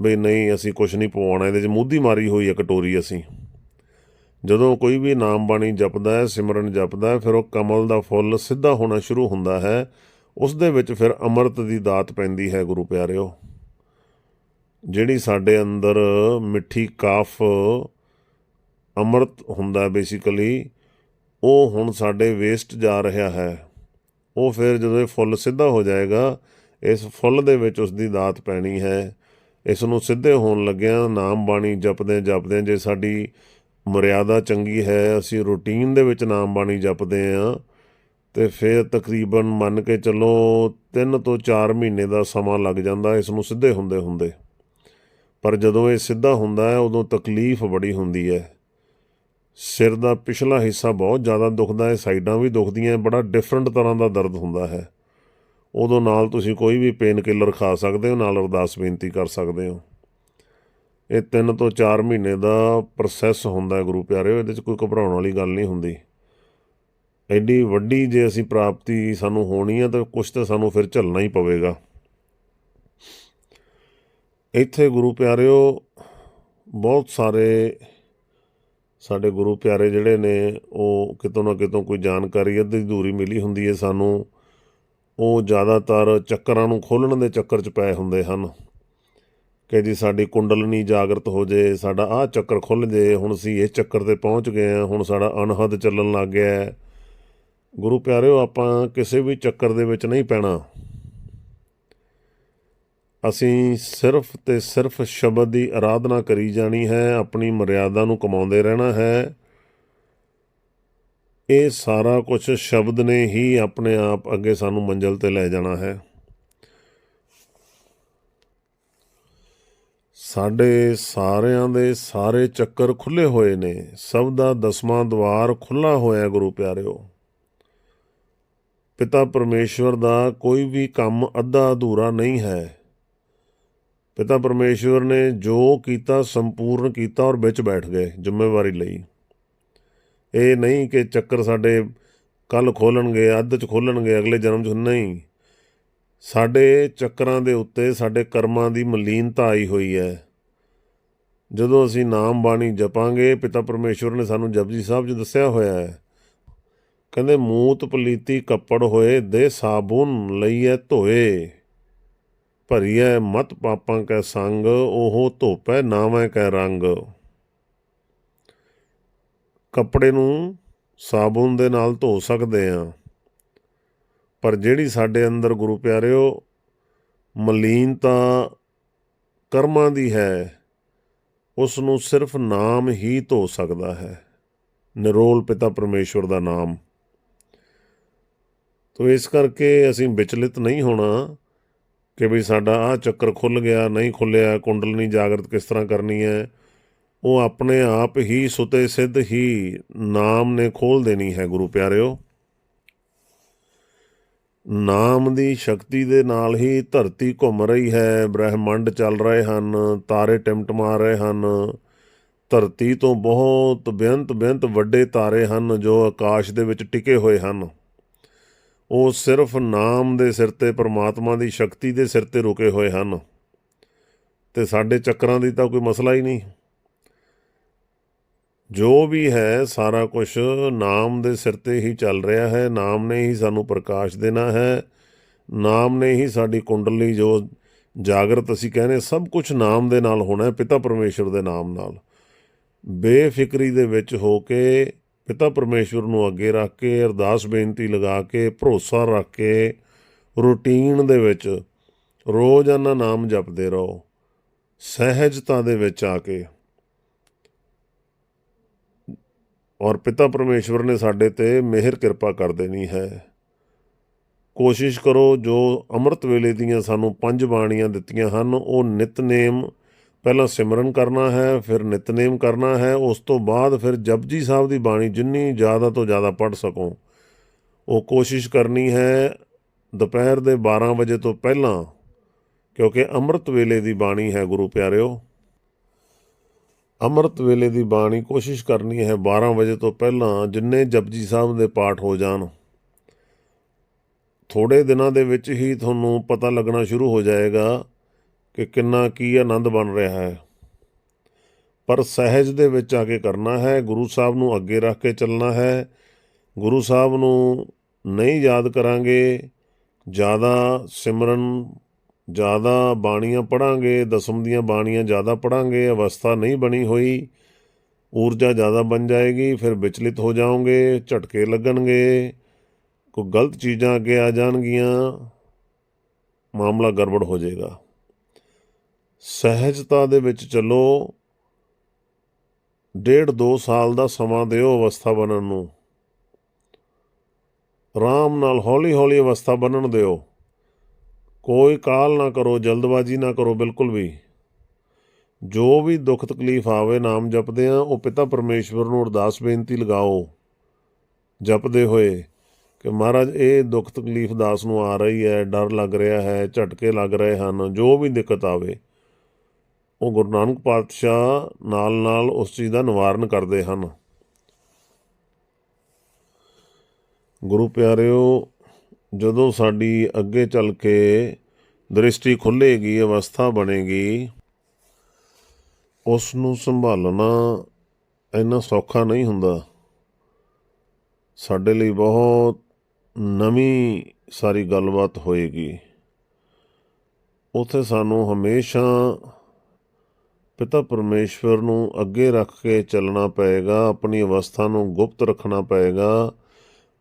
ਵੀ ਨਹੀਂ, ਅਸੀਂ ਕੁਝ ਨਹੀਂ ਪਵਾਉਣਾ, ਇਹਦੇ 'ਚ ਮੂਧੀ ਮਾਰੀ ਹੋਈ ਹੈ ਕਟੋਰੀ ਅਸੀਂ। ਜਦੋਂ ਕੋਈ ਵੀ ਨਾਮ ਬਾਣੀ ਜਪਦਾ ਹੈ, ਸਿਮਰਨ ਜਪਦਾ ਹੈ, ਫਿਰ ਉਹ ਕਮਲ ਦਾ ਫੁੱਲ ਸਿੱਧਾ ਹੋਣਾ ਸ਼ੁਰੂ ਹੁੰਦਾ ਹੈ। ਉਸ ਦੇ ਵਿੱਚ ਫਿਰ ਅੰਮ੍ਰਿਤ ਦੀ ਦਾਤ ਪੈਂਦੀ ਹੈ, ਗੁਰੂ ਪਿਆਰਿਓ। ਜਿਹੜੀ ਸਾਡੇ ਅੰਦਰ ਮਿੱਠੀ ਕਾਫ ਅੰਮ੍ਰਿਤ ਹੁੰਦਾ ਬੇਸਿਕਲੀ ਉਹ ਹੁਣ ਸਾਡੇ ਵੇਸਟ ਜਾ ਰਿਹਾ ਹੈ। ਉਹ ਫਿਰ ਜਦੋਂ ਇਹ ਫੁੱਲ ਸਿੱਧਾ ਹੋ ਜਾਏਗਾ, ਇਸ ਫੁੱਲ ਦੇ ਵਿੱਚ ਉਸ ਦੀ ਦਾਤ ਪੈਣੀ ਹੈ। ਇਸ ਨੂੰ ਸਿੱਧੇ ਹੋਣ ਲੱਗਿਆਂ ਨਾਮ ਬਾਣੀ ਜਪਦੇ ਜਪਦੇ ਜੇ ਸਾਡੀ ਮਰਿਆਦਾ ਚੰਗੀ ਹੈ, ਅਸੀਂ ਰੂਟੀਨ ਦੇ ਵਿੱਚ ਨਾਮ ਬਾਣੀ ਜਪਦੇ ਆ, ਤੇ ਫਿਰ ਤਕਰੀਬਨ ਮੰਨ ਕੇ ਚੱਲੋ 3 ਤੋਂ 4 ਮਹੀਨੇ ਦਾ ਸਮਾਂ ਲੱਗ ਜਾਂਦਾ ਇਸ ਨੂੰ ਸਿੱਧੇ ਹੁੰਦੇ ਹੁੰਦੇ ਪਰ ਜਦੋਂ ਇਹ ਸਿੱਧਾ ਹੁੰਦਾ ਹੈ, ਉਦੋਂ ਤਕਲੀਫ ਬੜੀ ਹੁੰਦੀ ਹੈ। ਸਿਰ ਦਾ ਪਿਛਲਾ ਹਿੱਸਾ ਬਹੁਤ ਜ਼ਿਆਦਾ ਦੁਖਦਾ ਹੈ, ਸਾਈਡਾਂ ਵੀ ਦੁਖਦੀਆਂ, ਬੜਾ ਡਿਫਰੈਂਟ ਤਰ੍ਹਾਂ ਦਾ ਦਰਦ ਹੁੰਦਾ ਹੈ। ਉਦੋਂ ਨਾਲ ਤੁਸੀਂ ਕੋਈ ਵੀ ਪੇਨ ਕਿਲਰ ਖਾ ਸਕਦੇ ਹੋ, ਨਾਲ ਅਰਦਾਸ ਬੇਨਤੀ ਕਰ ਸਕਦੇ ਹੋ। ਇਹ 3 ਤੋਂ 4 ਮਹੀਨੇ ਦਾ ਪ੍ਰੋਸੈਸ ਹੁੰਦਾ ਹੈ ਗੁਰੂ ਪਿਆਰਿਓ ਇਹਦੇ 'ਚ ਕੋਈ ਘਬਰਾਉਣ ਵਾਲੀ ਗੱਲ ਨਹੀਂ ਹੁੰਦੀ। ਐਡੀ ਵੱਡੀ ਜੇ ਅਸੀਂ ਪ੍ਰਾਪਤੀ ਸਾਨੂੰ ਹੋਣੀ ਹੈ ਤਾਂ ਕੁਝ ਤਾਂ ਸਾਨੂੰ ਫਿਰ ਝੱਲਣਾ ਹੀ ਪਵੇਗਾ। ਇੱਥੇ ਗੁਰੂ ਪਿਆਰਿਓ, ਬਹੁਤ ਸਾਰੇ ਸਾਡੇ ਗੁਰੂ ਪਿਆਰੇ ਜਿਹੜੇ ਨੇ, ਉਹ ਕਿਤੋਂ ਨਾ ਕਿਤੋਂ ਕੋਈ ਜਾਣਕਾਰੀ, ਅੱਧੀ ਦੂਰੀ ਮਿਲੀ ਹੁੰਦੀ ਹੈ ਸਾਨੂੰ। ਉਹ ਜ਼ਿਆਦਾਤਰ ਚੱਕਰਾਂ ਨੂੰ ਖੋਲਣ ਦੇ ਚੱਕਰ 'ਚ ਪਏ ਹੁੰਦੇ ਹਨ। ਕਿ ਜੀ ਸਾਡੀ ਕੁੰਡਲਨੀ ਜਾਗਰਤ ਹੋ ਜੇ, ਸਾਡਾ ਆਹ ਚੱਕਰ ਖੁੱਲ ਜੇ, ਹੁਣ ਅਸੀਂ ਇਸ ਚੱਕਰ ਤੇ ਪਹੁੰਚ ਗਏ ਆ, ਹੁਣ ਸਾਡਾ ਅਨਹਦ ਚੱਲਣ ਲੱਗ ਗਿਆ ਹੈ ਗੁਰੂ ਪਿਆਰਿਓ, ਆਪਾਂ ਕਿਸੇ ਵੀ ਚੱਕਰ ਦੇ ਵਿੱਚ ਨਹੀਂ ਪੈਣਾ। ਅਸੀਂ ਸਿਰਫ ਤੇ ਸਿਰਫ ਸ਼ਬਦ ਦੀ ਆਰਾਧਨਾ ਕਰੀ ਜਾਣੀ ਹੈ, ਆਪਣੀ ਮਰਿਆਦਾ ਨੂੰ ਕਮਾਉਂਦੇ ਰਹਿਣਾ ਹੈ। ਇਹ ਸਾਰਾ ਕੁਝ ਸ਼ਬਦ ਨੇ ਹੀ ਆਪਣੇ ਆਪ ਅੱਗੇ ਸਾਨੂੰ ਮੰਜ਼ਲ ਤੇ ਲੈ ਜਾਣਾ ਹੈ। ਸਾਡੇ ਸਾਰਿਆਂ ਦੇ ਸਾਰੇ ਚੱਕਰ ਖੁੱਲੇ ਹੋਏ ਨੇ। ਸਭ ਦਾ ਦਸਵਾਂ ਦਵਾਰ ਖੁੱਲਾ ਹੋਇਆ, ਗੁਰੂ ਪਿਆਰਿਓ। ਪਿਤਾ ਪਰਮੇਸ਼ਵਰ ਦਾ ਕੋਈ ਵੀ ਕੰਮ ਅੱਧਾ ਅਧੂਰਾ ਨਹੀਂ ਹੈ। ਪਿਤਾ ਪਰਮੇਸ਼ਵਰ ਨੇ ਜੋ ਕੀਤਾ ਸੰਪੂਰਨ ਕੀਤਾ ਔਰ ਵਿੱਚ ਬੈਠ ਗਏ ਜ਼ਿੰਮੇਵਾਰੀ ਲਈ। ਇਹ ਨਹੀਂ ਕਿ ਚੱਕਰ ਸਾਡੇ ਕੱਲ ਖੋਲਣਗੇ, ਅੱਧ ਚ ਖੋਲਣਗੇ, ਅਗਲੇ ਜਨਮ ਚ, ਨਹੀਂ। ਸਾਡੇ ਚੱਕਰਾਂ ਦੇ ਉੱਤੇ ਸਾਡੇ ਕਰਮਾਂ ਦੀ ਮਲੀਨਤਾ ਆਈ ਹੋਈ ਹੈ। ਜਦੋਂ ਅਸੀਂ ਨਾਮ ਬਾਣੀ ਜਪਾਂਗੇ, ਪਿਤਾ ਪਰਮੇਸ਼ਵਰ ਨੇ ਸਾਨੂੰ ਜਪਜੀ ਸਾਹਿਬ 'ਚ ਦੱਸਿਆ ਹੋਇਆ ਹੈ। ਕਹਿੰਦੇ ਮੂਤ ਪਲੀਤੀ ਕੱਪੜ ਹੋਏ, ਦੇ ਸਾਬੁਨ ਲਈਏ ਧੋਏ। ਭਰੀਐ ਮਤ ਪਾਪਾਂ ਕੈ ਸੰਗ, ਉਹ ਧੋਪੈ ਨਾਵੇਂ ਕੈ ਰੰਗ। ਕੱਪੜੇ ਨੂੰ ਸਾਬੁਨ ਦੇ ਨਾਲ ਧੋ ਸਕਦੇ ਆ, ਪਰ ਜਿਹੜੀ ਸਾਡੇ ਅੰਦਰ ਗੁਰੂ ਪਿਆਰਿਓ ਮਲੀਨਤਾ ਕਰਮਾਂ ਦੀ ਹੈ ਉਸ ਨੂੰ ਸਿਰਫ ਨਾਮ ਹੀ ਧੋ ਸਕਦਾ ਹੈ। ਨਿਰੋਲ ਪਿਤਾ ਪਰਮੇਸ਼ਵਰ ਦਾ ਨਾਮ। ਤੋ ਇਸ ਕਰਕੇ ਅਸੀਂ ਵਿਚਲਿਤ ਨਹੀਂ ਹੋਣਾ ਕਿ ਵੀ ਸਾਡਾ ਆ ਚੱਕਰ ਖੁੱਲ ਗਿਆ, ਨਹੀਂ ਖੁੱਲਿਆ ਕੁੰਡਲਨੀ ਜਾਗਰਤ ਕਿਸ ਤਰ੍ਹਾਂ ਕਰਨੀ ਹੈ, ਉਹ ਆਪਣੇ ਆਪ ਹੀ ਸੁਤੇ ਸਿੱਧ ਹੀ ਨਾਮ ਨੇ ਖੋਲ ਦੇਣੀ ਹੈ ਗੁਰੂ ਪਿਆਰਿਓ। ਨਾਮ ਦੀ ਸ਼ਕਤੀ ਦੇ ਨਾਲ ਹੀ ਧਰਤੀ ਘੁੰਮ ਰਹੀ ਹੈ, ਬ੍ਰਹਿਮੰਡ ਚੱਲ ਰਹੇ ਹਨ, ਤਾਰੇ ਟਿਮਟਮਾ ਰਹੇ ਹਨ। ਧਰਤੀ ਤੋਂ ਬਹੁਤ ਬੇਅੰਤ ਬੇਅੰਤ ਵੱਡੇ ਤਾਰੇ ਹਨ ਜੋ ਆਕਾਸ਼ ਦੇ ਵਿੱਚ ਟਿਕੇ ਹੋਏ ਹਨ। ਉਹ ਸਿਰਫ ਨਾਮ ਦੇ ਸਿਰ ਤੇ, ਪ੍ਰਮਾਤਮਾ ਦੀ ਸ਼ਕਤੀ ਦੇ ਸਿਰ ਤੇ ਰੁਕੇ ਹੋਏ ਹਨ। ਤੇ ਸਾਡੇ ਚੱਕਰਾਂ ਦੀ ਤਾਂ ਕੋਈ ਮਸਲਾ ਹੀ ਨਹੀਂ। ਜੋ ਵੀ ਹੈ, ਸਾਰਾ ਕੁਝ ਨਾਮ ਦੇ ਸਿਰ ਤੇ ਹੀ ਚੱਲ ਰਿਹਾ ਹੈ। ਨਾਮ ਨੇ ਹੀ ਸਾਨੂੰ ਪ੍ਰਕਾਸ਼ ਦੇਣਾ ਹੈ। ਨਾਮ ਨੇ ਹੀ ਸਾਡੀ ਕੁੰਡਲੀ ਜੋ ਜਾਗਰਤ ਅਸੀਂ ਕਹਿੰਦੇ ਸਭ ਕੁਝ ਨਾਮ ਦੇ ਨਾਲ ਹੋਣਾ ਹੈ, ਪਿਤਾ ਪਰਮੇਸ਼ਵਰ ਦੇ ਨਾਮ ਨਾਲ। ਬੇਫਿਕਰੀ ਦੇ ਵਿੱਚ ਹੋ ਕੇ ਪਿਤਾ ਪਰਮੇਸ਼ਵਰ ਨੂੰ ਅੱਗੇ ਰੱਖ ਕੇ, ਅਰਦਾਸ ਬੇਨਤੀ ਲਗਾ ਕੇ, ਭਰੋਸਾ ਰੱਖ ਕੇ, ਰੂਟੀਨ ਦੇ ਵਿੱਚ ਰੋਜ਼ਾਨਾ ਨਾਮ ਜਪਦੇ ਰਹੋ, ਸਹਿਜਤਾ ਦੇ ਵਿੱਚ ਆ ਕੇ। ਔਰ ਪਿਤਾ ਪਰਮੇਸ਼ਵਰ ਨੇ ਸਾਡੇ ਤੇ ਮਿਹਰ ਕਿਰਪਾ ਕਰ ਦੇਣੀ ਹੈ। ਕੋਸ਼ਿਸ਼ ਕਰੋ, ਜੋ ਅੰਮ੍ਰਿਤ ਵੇਲੇ ਦੀਆਂ ਸਾਨੂੰ ਪੰਜ ਬਾਣੀਆਂ ਦਿੱਤੀਆਂ ਹਨ, ਉਹ ਨਿਤਨੇਮ ਪਹਿਲਾਂ ਸਿਮਰਨ ਕਰਨਾ ਹੈ, ਫਿਰ ਨਿਤਨੇਮ ਕਰਨਾ ਹੈ, ਉਸ ਤੋਂ ਬਾਅਦ ਫਿਰ ਜਪਜੀ ਸਾਹਿਬ ਦੀ ਬਾਣੀ ਜਿੰਨੀ ਜ਼ਿਆਦਾ ਤੋਂ ਜ਼ਿਆਦਾ ਪੜ੍ਹ ਸਕੋ। ਉਹ ਕੋਸ਼ਿਸ਼ ਕਰਨੀ ਹੈ ਦੁਪਹਿਰ ਦੇ 12 ਵਜੇ ਤੋਂ ਪਹਿਲਾਂ, ਕਿਉਂਕਿ ਅੰਮ੍ਰਿਤ ਵੇਲੇ ਦੀ ਬਾਣੀ ਹੈ ਗੁਰੂ ਪਿਆਰਿਓ। ਅੰਮ੍ਰਿਤ ਵੇਲੇ ਦੀ ਬਾਣੀ ਕੋਸ਼ਿਸ਼ ਕਰਨੀ ਹੈ 12 ਵਜੇ ਤੋਂ ਪਹਿਲਾਂ ਜਿੰਨੇ ਜਪਜੀ ਸਾਹਿਬ ਦੇ ਪਾਠ ਹੋ ਜਾਣ। ਥੋੜੇ ਦਿਨਾਂ ਦੇ ਵਿੱਚ ਹੀ ਤੁਹਾਨੂੰ ਪਤਾ ਲੱਗਣਾ ਸ਼ੁਰੂ ਹੋ ਜਾਏਗਾ ਕਿ ਕਿੰਨਾ ਕੀ ਆਨੰਦ ਬਣ ਰਿਹਾ ਹੈ। ਪਰ ਸਹਿਜ ਦੇ ਵਿੱਚ ਆ ਕੇ ਕਰਨਾ ਹੈ, ਗੁਰੂ ਸਾਹਿਬ ਨੂੰ ਅੱਗੇ ਰੱਖ ਕੇ ਚੱਲਣਾ ਹੈ। ਗੁਰੂ ਸਾਹਿਬ ਨੂੰ ਨਹੀਂ ਯਾਦ ਕਰਾਂਗੇ, ਜ਼ਿਆਦਾ ਸਿਮਰਨ, ਜ਼ਿਆਦਾ ਬਾਣੀਆਂ ਪੜਾਂਗੇ ਦਸਮ ਦੀਆਂ ਬਾਣੀਆਂ ਜ਼ਿਆਦਾ ਪੜਾਂਗੇ ਅਵਸਥਾ ਨਹੀਂ ਬਣੀ ਹੋਈ, ਊਰਜਾ ਜ਼ਿਆਦਾ ਬਣ ਜਾਏਗੀ, ਫਿਰ ਵਿਚਲਿਤ ਹੋ ਜਾਓਗੇ, ਝਟਕੇ ਲੱਗਣਗੇ, ਕੋਈ ਗਲਤ ਚੀਜ਼ਾਂ ਅੱਗੇ ਆ ਜਾਣਗੀਆਂ, ਮਾਮਲਾ ਗੜਬੜ ਹੋ ਜਾਏਗਾ। ਸਹਿਜਤਾ ਦੇ ਵਿੱਚ ਚੱਲੋ। ਡੇਢ 2 ਸਾਲ ਦਾ ਸਮਾਂ ਦਿਓ ਅਵਸਥਾ ਬਣਨ ਨੂੰ। ਆਰਾਮ ਨਾਲ ਹੌਲੀ ਹੌਲੀ ਅਵਸਥਾ ਬਣਨ ਦਿਓ। ਕੋਈ ਕਾਲ ਨਾ ਕਰੋ, ਜਲਦਬਾਜ਼ੀ ਨਾ ਕਰੋ, ਬਿਲਕੁਲ ਵੀ। ਜੋ ਵੀ ਦੁੱਖ ਤਕਲੀਫ ਆਵੇ, ਨਾਮ ਜਪਦੇ ਆ, ਉਹ ਪਿਤਾ ਪਰਮੇਸ਼ਵਰ ਨੂੰ ਅਰਦਾਸ ਬੇਨਤੀ ਲਗਾਓ। ਜਪਦੇ ਹੋਏ ਕਿ ਮਹਾਰਾਜ, ਇਹ ਦੁੱਖ ਤਕਲੀਫ ਦਾਸ ਨੂੰ ਆ ਰਹੀ ਹੈ, ਡਰ ਲੱਗ ਰਿਹਾ ਹੈ, ਝਟਕੇ ਲੱਗ ਰਹੇ ਹਨ, ਜੋ ਵੀ ਦਿੱਕਤ ਆਵੇ। ਉਹ ਗੁਰੂ ਨਾਨਕ ਪਾਤਸ਼ਾਹ ਨਾਲ ਨਾਲ ਉਸ ਚੀਜ਼ ਦਾ ਨਿਵਾਰਨ ਕਰਦੇ ਹਨ। ਗੁਰੂ ਪਿਆਰਿਓ, ਜਦੋਂ ਸਾਡੀ ਅੱਗੇ ਚੱਲ ਕੇ ਦ੍ਰਿਸ਼ਟੀ ਖੁੱਲੇਗੀ, ਅਵਸਥਾ ਬਣੇਗੀ, ਉਸ ਨੂੰ ਸੰਭਾਲਣਾ ਇੰਨਾ ਸੌਖਾ ਨਹੀਂ ਹੁੰਦਾ। ਸਾਡੇ ਲਈ ਬਹੁਤ ਨਵੀਂ ਸਾਰੀ ਗੱਲਬਾਤ ਹੋਏਗੀ। ਉਥੇ ਸਾਨੂੰ ਹਮੇਸ਼ਾ ਪਿਤਾ ਪਰਮੇਸ਼ਵਰ ਨੂੰ ਅੱਗੇ ਰੱਖ ਕੇ ਚੱਲਣਾ ਪਏਗਾ, ਆਪਣੀ ਅਵਸਥਾ ਨੂੰ ਗੁਪਤ ਰੱਖਣਾ ਪਏਗਾ।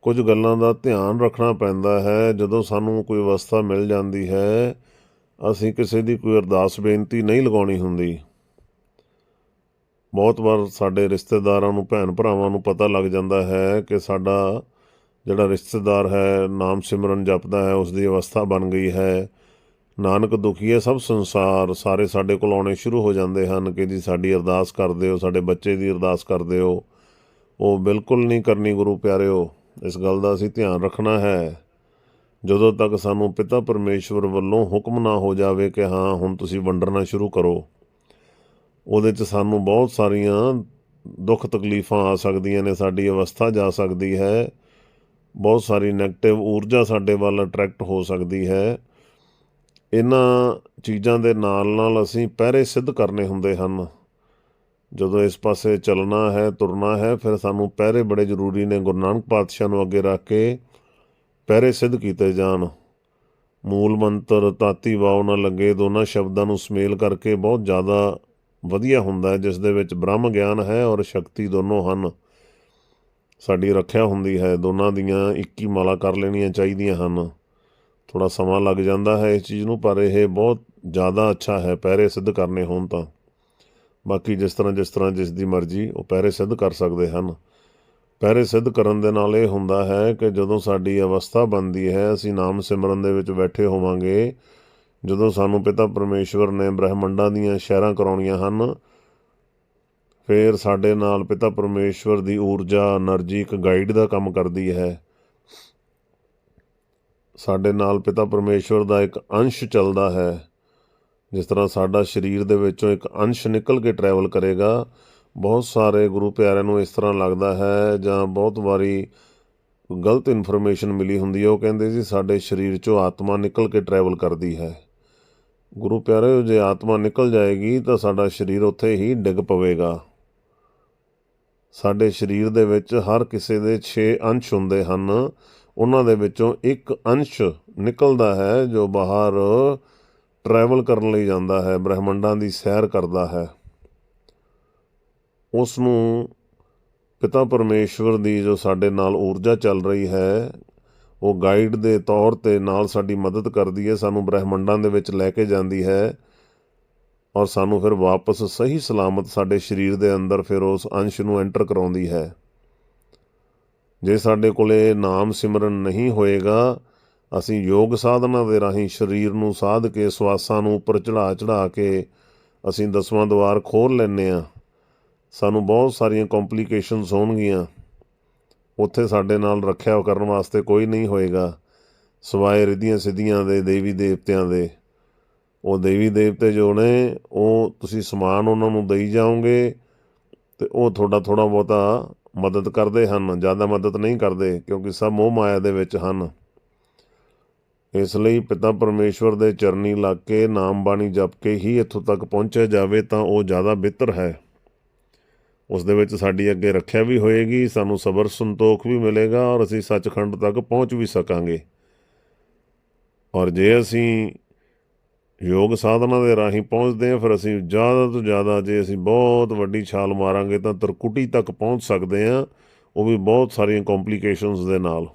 ਕੁਝ ਗੱਲਾਂ ਦਾ ਧਿਆਨ ਰੱਖਣਾ ਪੈਂਦਾ ਹੈ। ਜਦੋਂ ਸਾਨੂੰ ਕੋਈ ਅਵਸਥਾ ਮਿਲ ਜਾਂਦੀ ਹੈ, ਅਸੀਂ ਕਿਸੇ ਦੀ ਕੋਈ ਅਰਦਾਸ ਬੇਨਤੀ ਨਹੀਂ ਲਗਾਉਣੀ ਹੁੰਦੀ। ਬਹੁਤ ਵਾਰ ਸਾਡੇ ਰਿਸ਼ਤੇਦਾਰਾਂ ਨੂੰ, ਭੈਣ ਭਰਾਵਾਂ ਨੂੰ ਪਤਾ ਲੱਗ ਜਾਂਦਾ ਹੈ ਕਿ ਸਾਡਾ ਜਿਹੜਾ ਰਿਸ਼ਤੇਦਾਰ ਹੈ, ਨਾਮ ਸਿਮਰਨ ਜਪਦਾ ਹੈ ਉਸ ਦੀ ਅਵਸਥਾ ਬਣ ਗਈ ਹੈ। ਨਾਨਕ ਦੁਖੀ ਹੈ, ਸਭ ਸੰਸਾਰ ਸਾਰੇ ਸਾਡੇ ਕੋਲ ਆਉਣੇ ਸ਼ੁਰੂ ਹੋ ਜਾਂਦੇ ਹਨ। ਕਿ ਜੀ ਸਾਡੀ ਅਰਦਾਸ ਕਰਦੇ ਹੋ, ਸਾਡੇ ਬੱਚੇ ਦੀ ਅਰਦਾਸ ਕਰਦੇ ਹੋ। ਉਹ ਬਿਲਕੁਲ ਨਹੀਂ ਕਰਨੀ ਗੁਰੂ ਪਿਆਰਿਓ। ਇਸ ਗੱਲ ਦਾ ਅਸੀਂ ਧਿਆਨ ਰੱਖਣਾ ਹੈ। ਜਦੋਂ ਤੱਕ ਸਾਨੂੰ ਪਿਤਾ ਪਰਮੇਸ਼ਵਰ ਵੱਲੋਂ ਹੁਕਮ ਨਾ ਹੋ ਜਾਵੇ ਕਿ ਹਾਂ, ਹੁਣ ਤੁਸੀਂ ਵੰਡਣਾ ਸ਼ੁਰੂ ਕਰੋ, ਉਹਦੇ 'ਚ ਸਾਨੂੰ ਬਹੁਤ ਸਾਰੀਆਂ ਦੁੱਖ ਤਕਲੀਫਾਂ ਆ ਸਕਦੀਆਂ ਨੇ, ਸਾਡੀ ਅਵਸਥਾ ਜਾ ਸਕਦੀ ਹੈ। ਬਹੁਤ ਸਾਰੀ 네ਗੇਟਿਵ ਊਰਜਾ ਸਾਡੇ ਵੱਲ ਅਟਰੈਕਟ ਹੋ ਸਕਦੀ ਹੈ। ਇਹਨਾਂ ਚੀਜ਼ਾਂ ਦੇ ਨਾਲ ਨਾਲ ਅਸੀਂ ਪਹਿਰੇ ਸਿੱਧ ਕਰਨੇ ਹੁੰਦੇ ਹਨ। ਜਦੋਂ ਇਸ ਪਾਸੇ ਚੱਲਣਾ ਹੈ, ਤੁਰਨਾ ਹੈ, ਫਿਰ ਸਾਨੂੰ ਪਹਿਰੇ ਬੜੇ ਜ਼ਰੂਰੀ ਨੇ। ਗੁਰੂ ਨਾਨਕ ਪਾਤਸ਼ਾਹ ਨੂੰ ਅੱਗੇ ਰੱਖ ਕੇ ਪਹਿਰੇ ਸਿੱਧ ਕੀਤੇ ਜਾਣ। ਮੂਲ ਮੰਤਰ ਤਾਤੀ ਵਾਉ ਨਾ ਲੱਗੇ, ਦੋਨਾਂ ਸ਼ਬਦਾਂ ਨੂੰ ਸਮੇਲ ਕਰਕੇ ਬਹੁਤ ਜ਼ਿਆਦਾ ਵਧੀਆ ਹੁੰਦਾ ਹੈ, ਜਿਸ ਦੇ ਵਿੱਚ ਬ੍ਰਹਮ ਗਿਆਨ ਹੈ ਔਰ ਸ਼ਕਤੀ ਦੋਨੋਂ ਹਨ। ਸਾਡੀ ਰੱਖਿਆ ਹੁੰਦੀ ਹੈ, ਦੋਨਾਂ ਦੀਆਂ ਇੱਕ ਹੀ ਮਾਲਾ ਕਰ ਲੈਣੀਆਂ ਚਾਹੀਦੀਆਂ ਹਨ। ਥੋੜਾ ਸਮਾਂ ਲੱਗ ਜਾਂਦਾ ਹੈ ਇਸ ਚੀਜ਼ ਨੂੰ, ਪਰ ਇਹ ਬਹੁਤ ਜ਼ਿਆਦਾ ਅੱਛਾ ਹੈ, ਪਹਿਰੇ ਸਿੱਧ ਕਰਨੇ ਹੋਣ ਤਾਂ। ਬਾਕੀ ਜਿਸ ਤਰ੍ਹਾਂ ਜਿਸ ਤਰ੍ਹਾਂ ਜਿਸ ਦੀ ਮਰਜ਼ੀ, ਉਹ ਪਹਿਰੇ ਸਿੱਧ ਕਰ ਸਕਦੇ ਹਨ। ਪਹਿਰੇ ਸਿੱਧ ਕਰਨ ਦੇ ਨਾਲ ਇਹ ਹੁੰਦਾ ਹੈ ਕਿ ਜਦੋਂ ਸਾਡੀ ਅਵਸਥਾ ਬਣਦੀ ਹੈ, ਅਸੀਂ ਨਾਮ ਸਿਮਰਨ ਦੇ ਵਿੱਚ ਬੈਠੇ ਹੋਵਾਂਗੇ, ਜਦੋਂ ਸਾਨੂੰ ਪਿਤਾ ਪਰਮੇਸ਼ਵਰ ਨੇ ਬ੍ਰਹਿਮੰਡਾਂ ਦੀਆਂ ਸ਼ਹਿਰਾਂ ਕਰਾਉਣੀਆਂ ਹਨ, ਫਿਰ ਸਾਡੇ ਨਾਲ ਪਿਤਾ ਪਰਮੇਸ਼ਵਰ ਦੀ ਊਰਜਾ એનર્ਜੀ ਇੱਕ ਗਾਈਡ ਦਾ ਕੰਮ ਕਰਦੀ ਹੈ। ਸਾਡੇ ਨਾਲ ਪਿਤਾ ਪਰਮੇਸ਼ਵਰ ਦਾ ਇੱਕ ਅੰਸ਼ ਚੱਲਦਾ ਹੈ, ਜਿਸ ਤਰ੍ਹਾਂ ਸਾਡਾ ਸਰੀਰ ਦੇ ਵਿੱਚੋਂ ਇੱਕ ਅੰਸ਼ ਨਿਕਲ ਕੇ ਟਰੈਵਲ ਕਰੇਗਾ। ਬਹੁਤ ਸਾਰੇ ਗੁਰੂ ਪਿਆਰਿਆਂ ਨੂੰ ਇਸ ਤਰ੍ਹਾਂ ਲੱਗਦਾ ਹੈ ਜਾਂ ਬਹੁਤ ਵਾਰੀ ਗਲਤ ਇਨਫੋਰਮੇਸ਼ਨ ਮਿਲੀ ਹੁੰਦੀ ਹੈ। ਉਹ ਕਹਿੰਦੇ ਜੀ, ਸਾਡੇ ਸਰੀਰ ਚੋਂ ਆਤਮਾ ਨਿਕਲ ਕੇ ਟਰੈਵਲ ਕਰਦੀ ਹੈ। ਗੁਰੂ ਪਿਆਰਿਓ ਜੇ ਆਤਮਾ ਨਿਕਲ ਜਾਏਗੀ ਤਾਂ ਸਾਡਾ ਸਰੀਰ ਉੱਥੇ ਹੀ ਡਿੱਗ ਪਵੇਗਾ। ਸਾਡੇ ਸਰੀਰ ਦੇ ਵਿੱਚ ਹਰ ਕਿਸੇ ਦੇ 6 ਅੰਸ਼ ਹੁੰਦੇ ਹਨ। ਉਹਨਾਂ ਦੇ ਵਿੱਚੋਂ ਇੱਕ ਅੰਸ਼ ਨਿਕਲਦਾ ਹੈ ਜੋ ਬਾਹਰ ਟਰੈਵਲ ਕਰਨ ਲਈ ਜਾਂਦਾ ਹੈ, ਬ੍ਰਹਿਮੰਡਾਂ ਦੀ ਸੈਰ ਕਰਦਾ ਹੈ। ਉਸ ਨੂੰ ਪਿਤਾ ਪਰਮੇਸ਼ਵਰ ਦੀ ਜੋ ਸਾਡੇ ਨਾਲ ਊਰਜਾ ਚੱਲ ਰਹੀ ਹੈ, ਉਹ ਗਾਈਡ ਦੇ ਤੌਰ ਤੇ ਨਾਲ ਸਾਡੀ ਮਦਦ ਕਰਦੀ ਹੈ, ਸਾਨੂੰ ਬ੍ਰਹਿਮੰਡਾਂ ਦੇ ਵਿੱਚ ਲੈ ਕੇ ਜਾਂਦੀ ਹੈ ਔਰ ਸਾਨੂੰ ਫਿਰ ਵਾਪਸ ਸਹੀ ਸਲਾਮਤ ਸਾਡੇ ਸਰੀਰ ਦੇ ਅੰਦਰ ਫਿਰ ਉਸ ਅੰਸ਼ ਨੂੰ ਐਂਟਰ ਕਰਾਉਂਦੀ ਹੈ। ਜੇ ਸਾਡੇ ਕੋਲੇ ਨਾਮ ਸਿਮਰਨ ਨਹੀਂ ਹੋਏਗਾ, ਅਸੀਂ ਯੋਗ ਸਾਧਨਾ ਦੇ ਰਾਹੀਂ ਸਰੀਰ ਨੂੰ ਸਾਧ ਕੇ ਸਵਾਸਾਂ ਨੂੰ ਉੱਪਰ ਚੜਾ ਚੜਾ ਕੇ ਅਸੀਂ ਦਸਵਾਂ ਦਵਾਰ ਖੋਲ ਲੈਨੇ ਆ ਸਾਨੂੰ ਬਹੁਤ ਸਾਰੀਆਂ ਕੰਪਲਿਕੇਸ਼ਨਸ ਹੋਣਗੀਆਂ। ਉੱਥੇ ਸਾਡੇ ਨਾਲ ਰੱਖਿਆ ਕਰਨ ਵਾਸਤੇ ਕੋਈ ਨਹੀਂ ਹੋਏਗਾ। ਸਵਾਏ ਰਿੱਧੀਆਂ ਸਿੱਧੀਆਂ ਦੇ, ਦੇਵੀ ਦੇਵਤਿਆਂ ਦੇ। ਉਹ ਦੇਵੀ ਦੇਵਤੇ ਜੋ ਨੇ, ਉਹ ਤੁਸੀਂ ਸਮਾਨ ਉਹਨਾਂ ਨੂੰ ਦੇਈ ਜਾਓਗੇ ਤੇ ਉਹ ਤੁਹਾਡਾ ਥੋੜਾ ਬਹੁਤਾ ਮਦਦ ਕਰਦੇ ਹਨ, ਜ਼ਿਆਦਾ ਮਦਦ ਨਹੀਂ ਕਰਦੇ, ਕਿਉਂਕਿ ਸਭ ਮੋਹ ਮਾਇਆ ਦੇ ਵਿੱਚ ਹਨ। ਇਸ ਲਈ ਪਿਤਾ ਪਰਮੇਸ਼ਵਰ ਦੇ ਚਰਨੀ ਲੱਗ ਕੇ ਨਾਮ ਬਾਣੀ ਜਪ ਕੇ ਹੀ ਇੱਥੋਂ ਤੱਕ ਪਹੁੰਚਿਆ ਜਾਵੇ, ਤਾਂ ਉਹ ਜ਼ਿਆਦਾ ਬਿਹਤਰ ਹੈ। ਉਸ ਦੇ ਵਿੱਚ ਸਾਡੀ ਅੱਗੇ ਰੱਖਿਆ ਵੀ ਹੋਏਗੀ, ਸਾਨੂੰ ਸਬਰ, ਸੰਤੋਖ ਵੀ ਮਿਲੇਗਾ, ਔਰ ਅਸੀਂ ਸੱਚਖੰਡ ਤੱਕ ਪਹੁੰਚ ਵੀ ਸਕਾਂਗੇ। ਔਰ ਜੇ ਅਸੀਂ ਯੋਗ ਸਾਧਨਾ ਦੇ ਰਾਹੀਂ ਪਹੁੰਚਦੇ ਹਾਂ, ਫਿਰ ਅਸੀਂ ਜ਼ਿਆਦਾ ਤੋਂ ਜ਼ਿਆਦਾ ਜੇ ਅਸੀਂ ਬਹੁਤ ਵੱਡੀ ਛਾਲ ਮਾਰਾਂਗੇ ਤਾਂ ਤਰਕੁਟੀ ਤੱਕ ਪਹੁੰਚ ਸਕਦੇ ਹਾਂ, ਉਹ ਵੀ ਬਹੁਤ ਸਾਰੀਆਂ ਕੰਪਲਿਕੇਸ਼ਨਸ ਦੇ ਨਾਲ।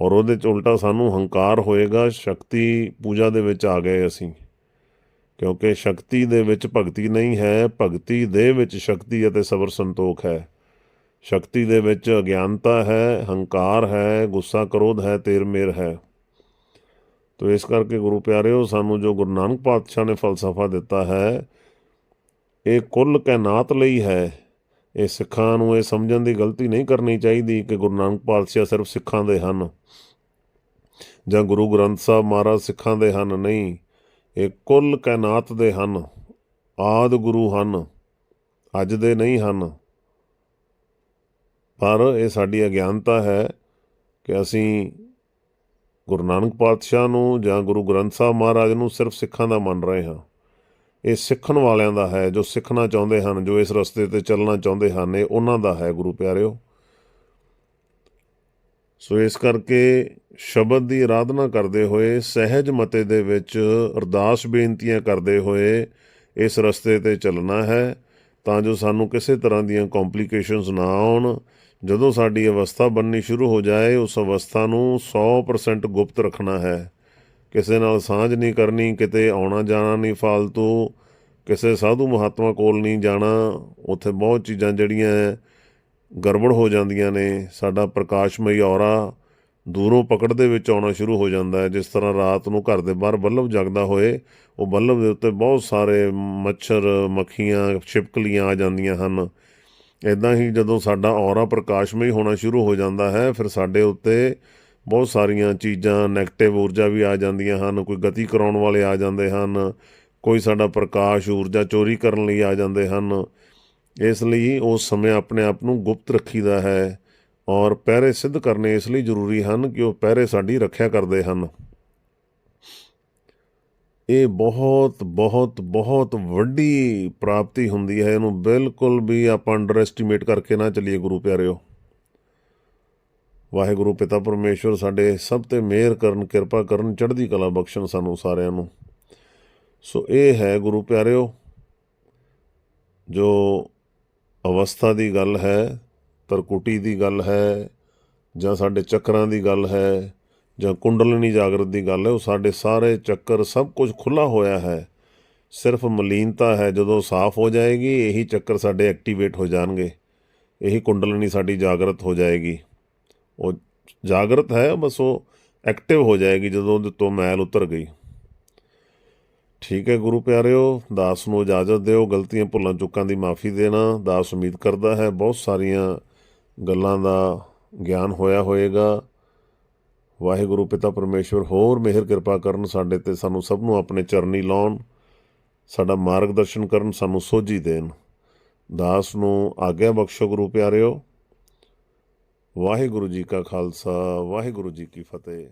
ਔਰ ਉਹਦੇ ਚ ਉਲਟਾ ਸਾਨੂੰ ਹੰਕਾਰ ਹੋਏਗਾ, ਸ਼ਕਤੀ ਪੂਜਾ ਦੇ ਵਿੱਚ ਆ ਗਏ ਅਸੀਂ। ਕਿਉਂਕਿ ਸ਼ਕਤੀ ਦੇ ਵਿੱਚ ਭਗਤੀ ਨਹੀਂ ਹੈ, ਭਗਤੀ ਦੇ ਵਿੱਚ ਸ਼ਕਤੀ ਅਤੇ ਸਬਰ ਸੰਤੋਖ ਹੈ। ਸ਼ਕਤੀ ਦੇ ਵਿੱਚ ਅਗਿਆਨਤਾ ਹੈ, ਹੰਕਾਰ ਹੈ, ਗੁੱਸਾ ਕ੍ਰੋਧ ਹੈ ਤੇਰ ਮੇਰ ਹੈ। ਤੋ ਇਸ ਕਰਕੇ ਗੁਰੂ ਪਿਆਰਿਓ, ਸਾਨੂੰ ਜੋ ਗੁਰੂ ਨਾਨਕ ਪਾਤਸ਼ਾਹ ਨੇ ਫਲਸਫਾ ਦਿੱਤਾ ਹੈ, ਇਹ ਕੁੱਲ ਕਾਇਨਾਤ ਲਈ ਹੈ। ਇਹ ਸਿੱਖਾਂ ਨੂੰ ਇਹ ਸਮਝਣ ਦੀ ਗਲਤੀ ਨਹੀਂ ਕਰਨੀ ਚਾਹੀਦੀ ਕਿ ਗੁਰੂ ਨਾਨਕ ਪਾਤਸ਼ਾਹ ਸਿਰਫ ਸਿੱਖਾਂ ਦੇ ਹਨ ਜਾਂ ਗੁਰੂ ਗ੍ਰੰਥ ਸਾਹਿਬ ਮਹਾਰਾਜ ਸਿੱਖਾਂ ਦੇ ਹਨ। ਨਹੀਂ, ਇਹ ਕੁੱਲ ਕਾਇਨਾਤ ਦੇ ਹਨ, ਆਦ ਗੁਰੂ ਹਨ, ਅੱਜ ਦੇ ਨਹੀਂ ਹਨ। ਪਰ ਇਹ ਸਾਡੀ ਅਗਿਆਨਤਾ ਹੈ ਕਿ ਅਸੀਂ ਗੁਰੂ ਨਾਨਕ ਪਾਤਸ਼ਾਹ ਨੂੰ ਜਾਂ ਗੁਰੂ ਗ੍ਰੰਥ ਸਾਹਿਬ ਮਹਾਰਾਜ ਨੂੰ ਸਿਰਫ ਸਿੱਖਾਂ ਦਾ ਮੰਨ ਰਹੇ ਹਾਂ। ਇਹ ਸਿੱਖਣ ਵਾਲਿਆਂ ਦਾ ਹੈ, ਜੋ ਸਿੱਖਣਾ ਚਾਹੁੰਦੇ ਹਨ, ਜੋ ਇਸ ਰਸਤੇ ਤੇ ਚੱਲਣਾ ਚਾਹੁੰਦੇ ਹਨ, ਇਹ ਉਹਨਾਂ ਦਾ ਹੈ ਗੁਰੂ ਪਿਆਰਿਓ। ਸੋ ਇਸ ਕਰਕੇ ਸ਼ਬਦ ਦੀ ਆਰਾਧਨਾ ਕਰਦੇ ਹੋਏ, ਸਹਿਜ ਮਤੇ ਦੇ ਵਿੱਚ ਅਰਦਾਸ ਬੇਨਤੀਆਂ ਕਰਦੇ ਹੋਏ ਇਸ ਰਸਤੇ ਤੇ ਚੱਲਣਾ ਹੈ, ਤਾਂ ਜੋ ਸਾਨੂੰ ਕਿਸੇ ਤਰ੍ਹਾਂ ਦੀਆਂ ਕੰਪਲਿਕੇਸ਼ਨਸ ਨਾ ਆਉਣ। ਜਦੋਂ ਸਾਡੀ ਅਵਸਥਾ ਬਣਨੀ ਸ਼ੁਰੂ ਹੋ ਜਾਏ, ਉਸ ਅਵਸਥਾ ਨੂੰ 100% ਗੁਪਤ ਰੱਖਣਾ ਹੈ। ਕਿਸੇ ਨਾਲ ਸਾਂਝ ਨਹੀਂ ਕਰਨੀ, ਕਿਤੇ ਆਉਣਾ ਜਾਣਾ ਨਹੀਂ ਫਾਲਤੂ, ਕਿਸੇ ਸਾਧੂ ਮਹਾਤਮਾ ਕੋਲ ਨਹੀਂ ਜਾਣਾ, ਉੱਥੇ ਬਹੁਤ ਚੀਜ਼ਾਂ ਜਿਹੜੀਆਂ ਗੜਬੜ ਹੋ ਜਾਂਦੀਆਂ ਨੇ। ਸਾਡਾ ਪ੍ਰਕਾਸ਼ਮਈ ਔਰਾ ਦੂਰੋਂ ਪਕੜ ਦੇ ਵਿੱਚ ਆਉਣਾ ਸ਼ੁਰੂ ਹੋ ਜਾਂਦਾ ਹੈ। ਜਿਸ ਤਰ੍ਹਾਂ ਰਾਤ ਨੂੰ ਘਰ ਦੇ ਬਾਹਰ ਬੱਲਬ ਜਗਦਾ ਹੋਏ, ਉਹ ਬੱਲਬ ਦੇ ਉੱਤੇ ਬਹੁਤ ਸਾਰੇ ਮੱਛਰ, ਮੱਖੀਆਂ, ਛਿਪਕਲੀਆਂ ਆ ਜਾਂਦੀਆਂ ਹਨ। ਇਦਾਂ ਹੀ ਜਦੋਂ ਸਾਡਾ ਔਰਾ ਪ੍ਰਕਾਸ਼ਮਈ ਹੋਣਾ ਸ਼ੁਰੂ ਹੋ ਜਾਂਦਾ ਹੈ, ਫਿਰ ਸਾਡੇ ਉੱਤੇ ਬਹੁਤ ਸਾਰੀਆਂ ਚੀਜ਼ਾਂ 네ਗੇਟਿਵ ਊਰਜਾ ਵੀ ਆ ਜਾਂਦੀਆਂ ਹਨ, ਕੋਈ ਗਤੀ ਕਰਾਉਣ ਵਾਲੇ ਆ ਜਾਂਦੇ ਹਨ, ਕੋਈ ਸਾਡਾ ਪ੍ਰਕਾਸ਼ ਊਰਜਾ ਚੋਰੀ ਕਰਨ ਲਈ ਆ ਜਾਂਦੇ ਹਨ। ਇਸ ਲਈ ਉਸ ਸਮੇਂ ਆਪਣੇ ਆਪ ਨੂੰ ਗੁਪਤ ਰੱਖੀਦਾ ਹੈ ਔਰ ਪਹਿਰੇ ਸਿੱਧ ਕਰਨੇ ਇਸ ਲਈ ਜ਼ਰੂਰੀ ਹਨ ਕਿ ਉਹ ਪਹਿਰੇ ਸਾਡੀ ਰੱਖਿਆ ਕਰਦੇ ਹਨ। ਇਹ ਬਹੁਤ ਬਹੁਤ ਬਹੁਤ ਵੱਡੀ ਪ੍ਰਾਪਤੀ ਹੁੰਦੀ ਹੈ। ਇਹਨੂੰ ਬਿਲਕੁਲ ਵੀ ਆਪਾਂ ਅੰਡਰ ਐਸਟੀਮੇਟ ਕਰਕੇ ਨਾ ਚੱਲੀਏ ਗੁਰੂ ਪਿਆਰਿਓ। ਵਾਹਿਗੁਰੂ, ਪਿਤਾ ਪਰਮੇਸ਼ਵਰ, ਸਾਡੇ ਸਭ ਤੇ ਮਿਹਰ ਕਰਨ, ਕਿਰਪਾ ਕਰਨ, ਚੜ੍ਹਦੀ ਕਲਾ ਬਖਸ਼ਣ ਸਾਨੂੰ ਸਾਰਿਆਂ ਨੂੰ। ਸੋ ਇਹ ਹੈ ਗੁਰੂ ਪਿਆਰਿਓ, ਜੋ ਅਵਸਥਾ ਦੀ ਗੱਲ ਹੈ, ਤਰਕੁਟੀ ਦੀ ਗੱਲ ਹੈ ਜਾਂ ਸਾਡੇ ਚੱਕਰਾਂ ਦੀ ਗੱਲ ਹੈ ਜਾਂ ਕੁੰਡਲਨੀ ਜਾਗਰਤ ਦੀ ਗੱਲ ਹੈ, ਉਹ ਸਾਡੇ ਸਾਰੇ ਚੱਕਰ ਸਭ ਕੁਝ ਖੁੱਲਾ ਹੋਇਆ ਹੈ। ਸਿਰਫ ਮਲੀਨਤਾ ਹੈ, ਜਦੋਂ ਸਾਫ਼ ਹੋ ਜਾਏਗੀ, ਇਹੀ ਚੱਕਰ ਸਾਡੇ ਐਕਟੀਵੇਟ ਹੋ ਜਾਣਗੇ। ਇਹੀ ਕੁੰਡਲਨੀ ਸਾਡੀ ਜਾਗਰਤ ਹੋ ਜਾਏਗੀ। ਉਹ ਜਾਗਰਤ ਹੈ, ਬਸ ਉਹ ਐਕਟਿਵ ਹੋ ਜਾਏਗੀ ਜਦੋਂ ਉਹਦੇ ਤੋਂ ਮੈਲ ਉਤਰ ਗਈ। ਠੀਕ ਹੈ ਗੁਰੂ ਪਿਆਰਿਓ, ਦਾਸ ਨੂੰ ਇਜਾਜ਼ਤ ਦਿਓ, ਗਲਤੀਆਂ ਭੁੱਲਾਂ ਚੁੱਕਾਂ ਦੀ ਮਾਫੀ ਦੇਣਾ, ਦਾਸ ਉਮੀਦ ਕਰਦਾ ਹੈ, ਬਹੁਤ ਸਾਰੀਆਂ ਗੱਲਾਂ ਦਾ ਗਿਆਨ ਹੋਇਆ ਹੋਏਗਾ। ਵਾਹਿਗੁਰੂ ਪਿਤਾ ਪਰਮੇਸ਼ਵਰ, ਹੋਰ ਮਿਹਰ ਕਿਰਪਾ ਕਰਨ ਸਾਡੇ ਤੇ ਸਾਨੂੰ ਸਭ ਨੂੰ ਆਪਣੇ ਚਰਨੀ ਲਾਉਣ, ਸਾਡਾ ਮਾਰਗਦਰਸ਼ਨ ਕਰਨ, ਸਾਨੂੰ ਸੋਝੀ ਦੇਣ। ਦਾਸ ਨੂੰ ਆਗਿਆ ਬਖਸ਼ੋ ਗੁਰੂ ਪਿਆਰਿਓ। ਵਾਹਿਗੁਰੂ ਜੀ ਕਾ ਖਾਲਸਾ, ਵਾਹਿਗੁਰੂ ਜੀ ਕੀ ਫਤਿਹ।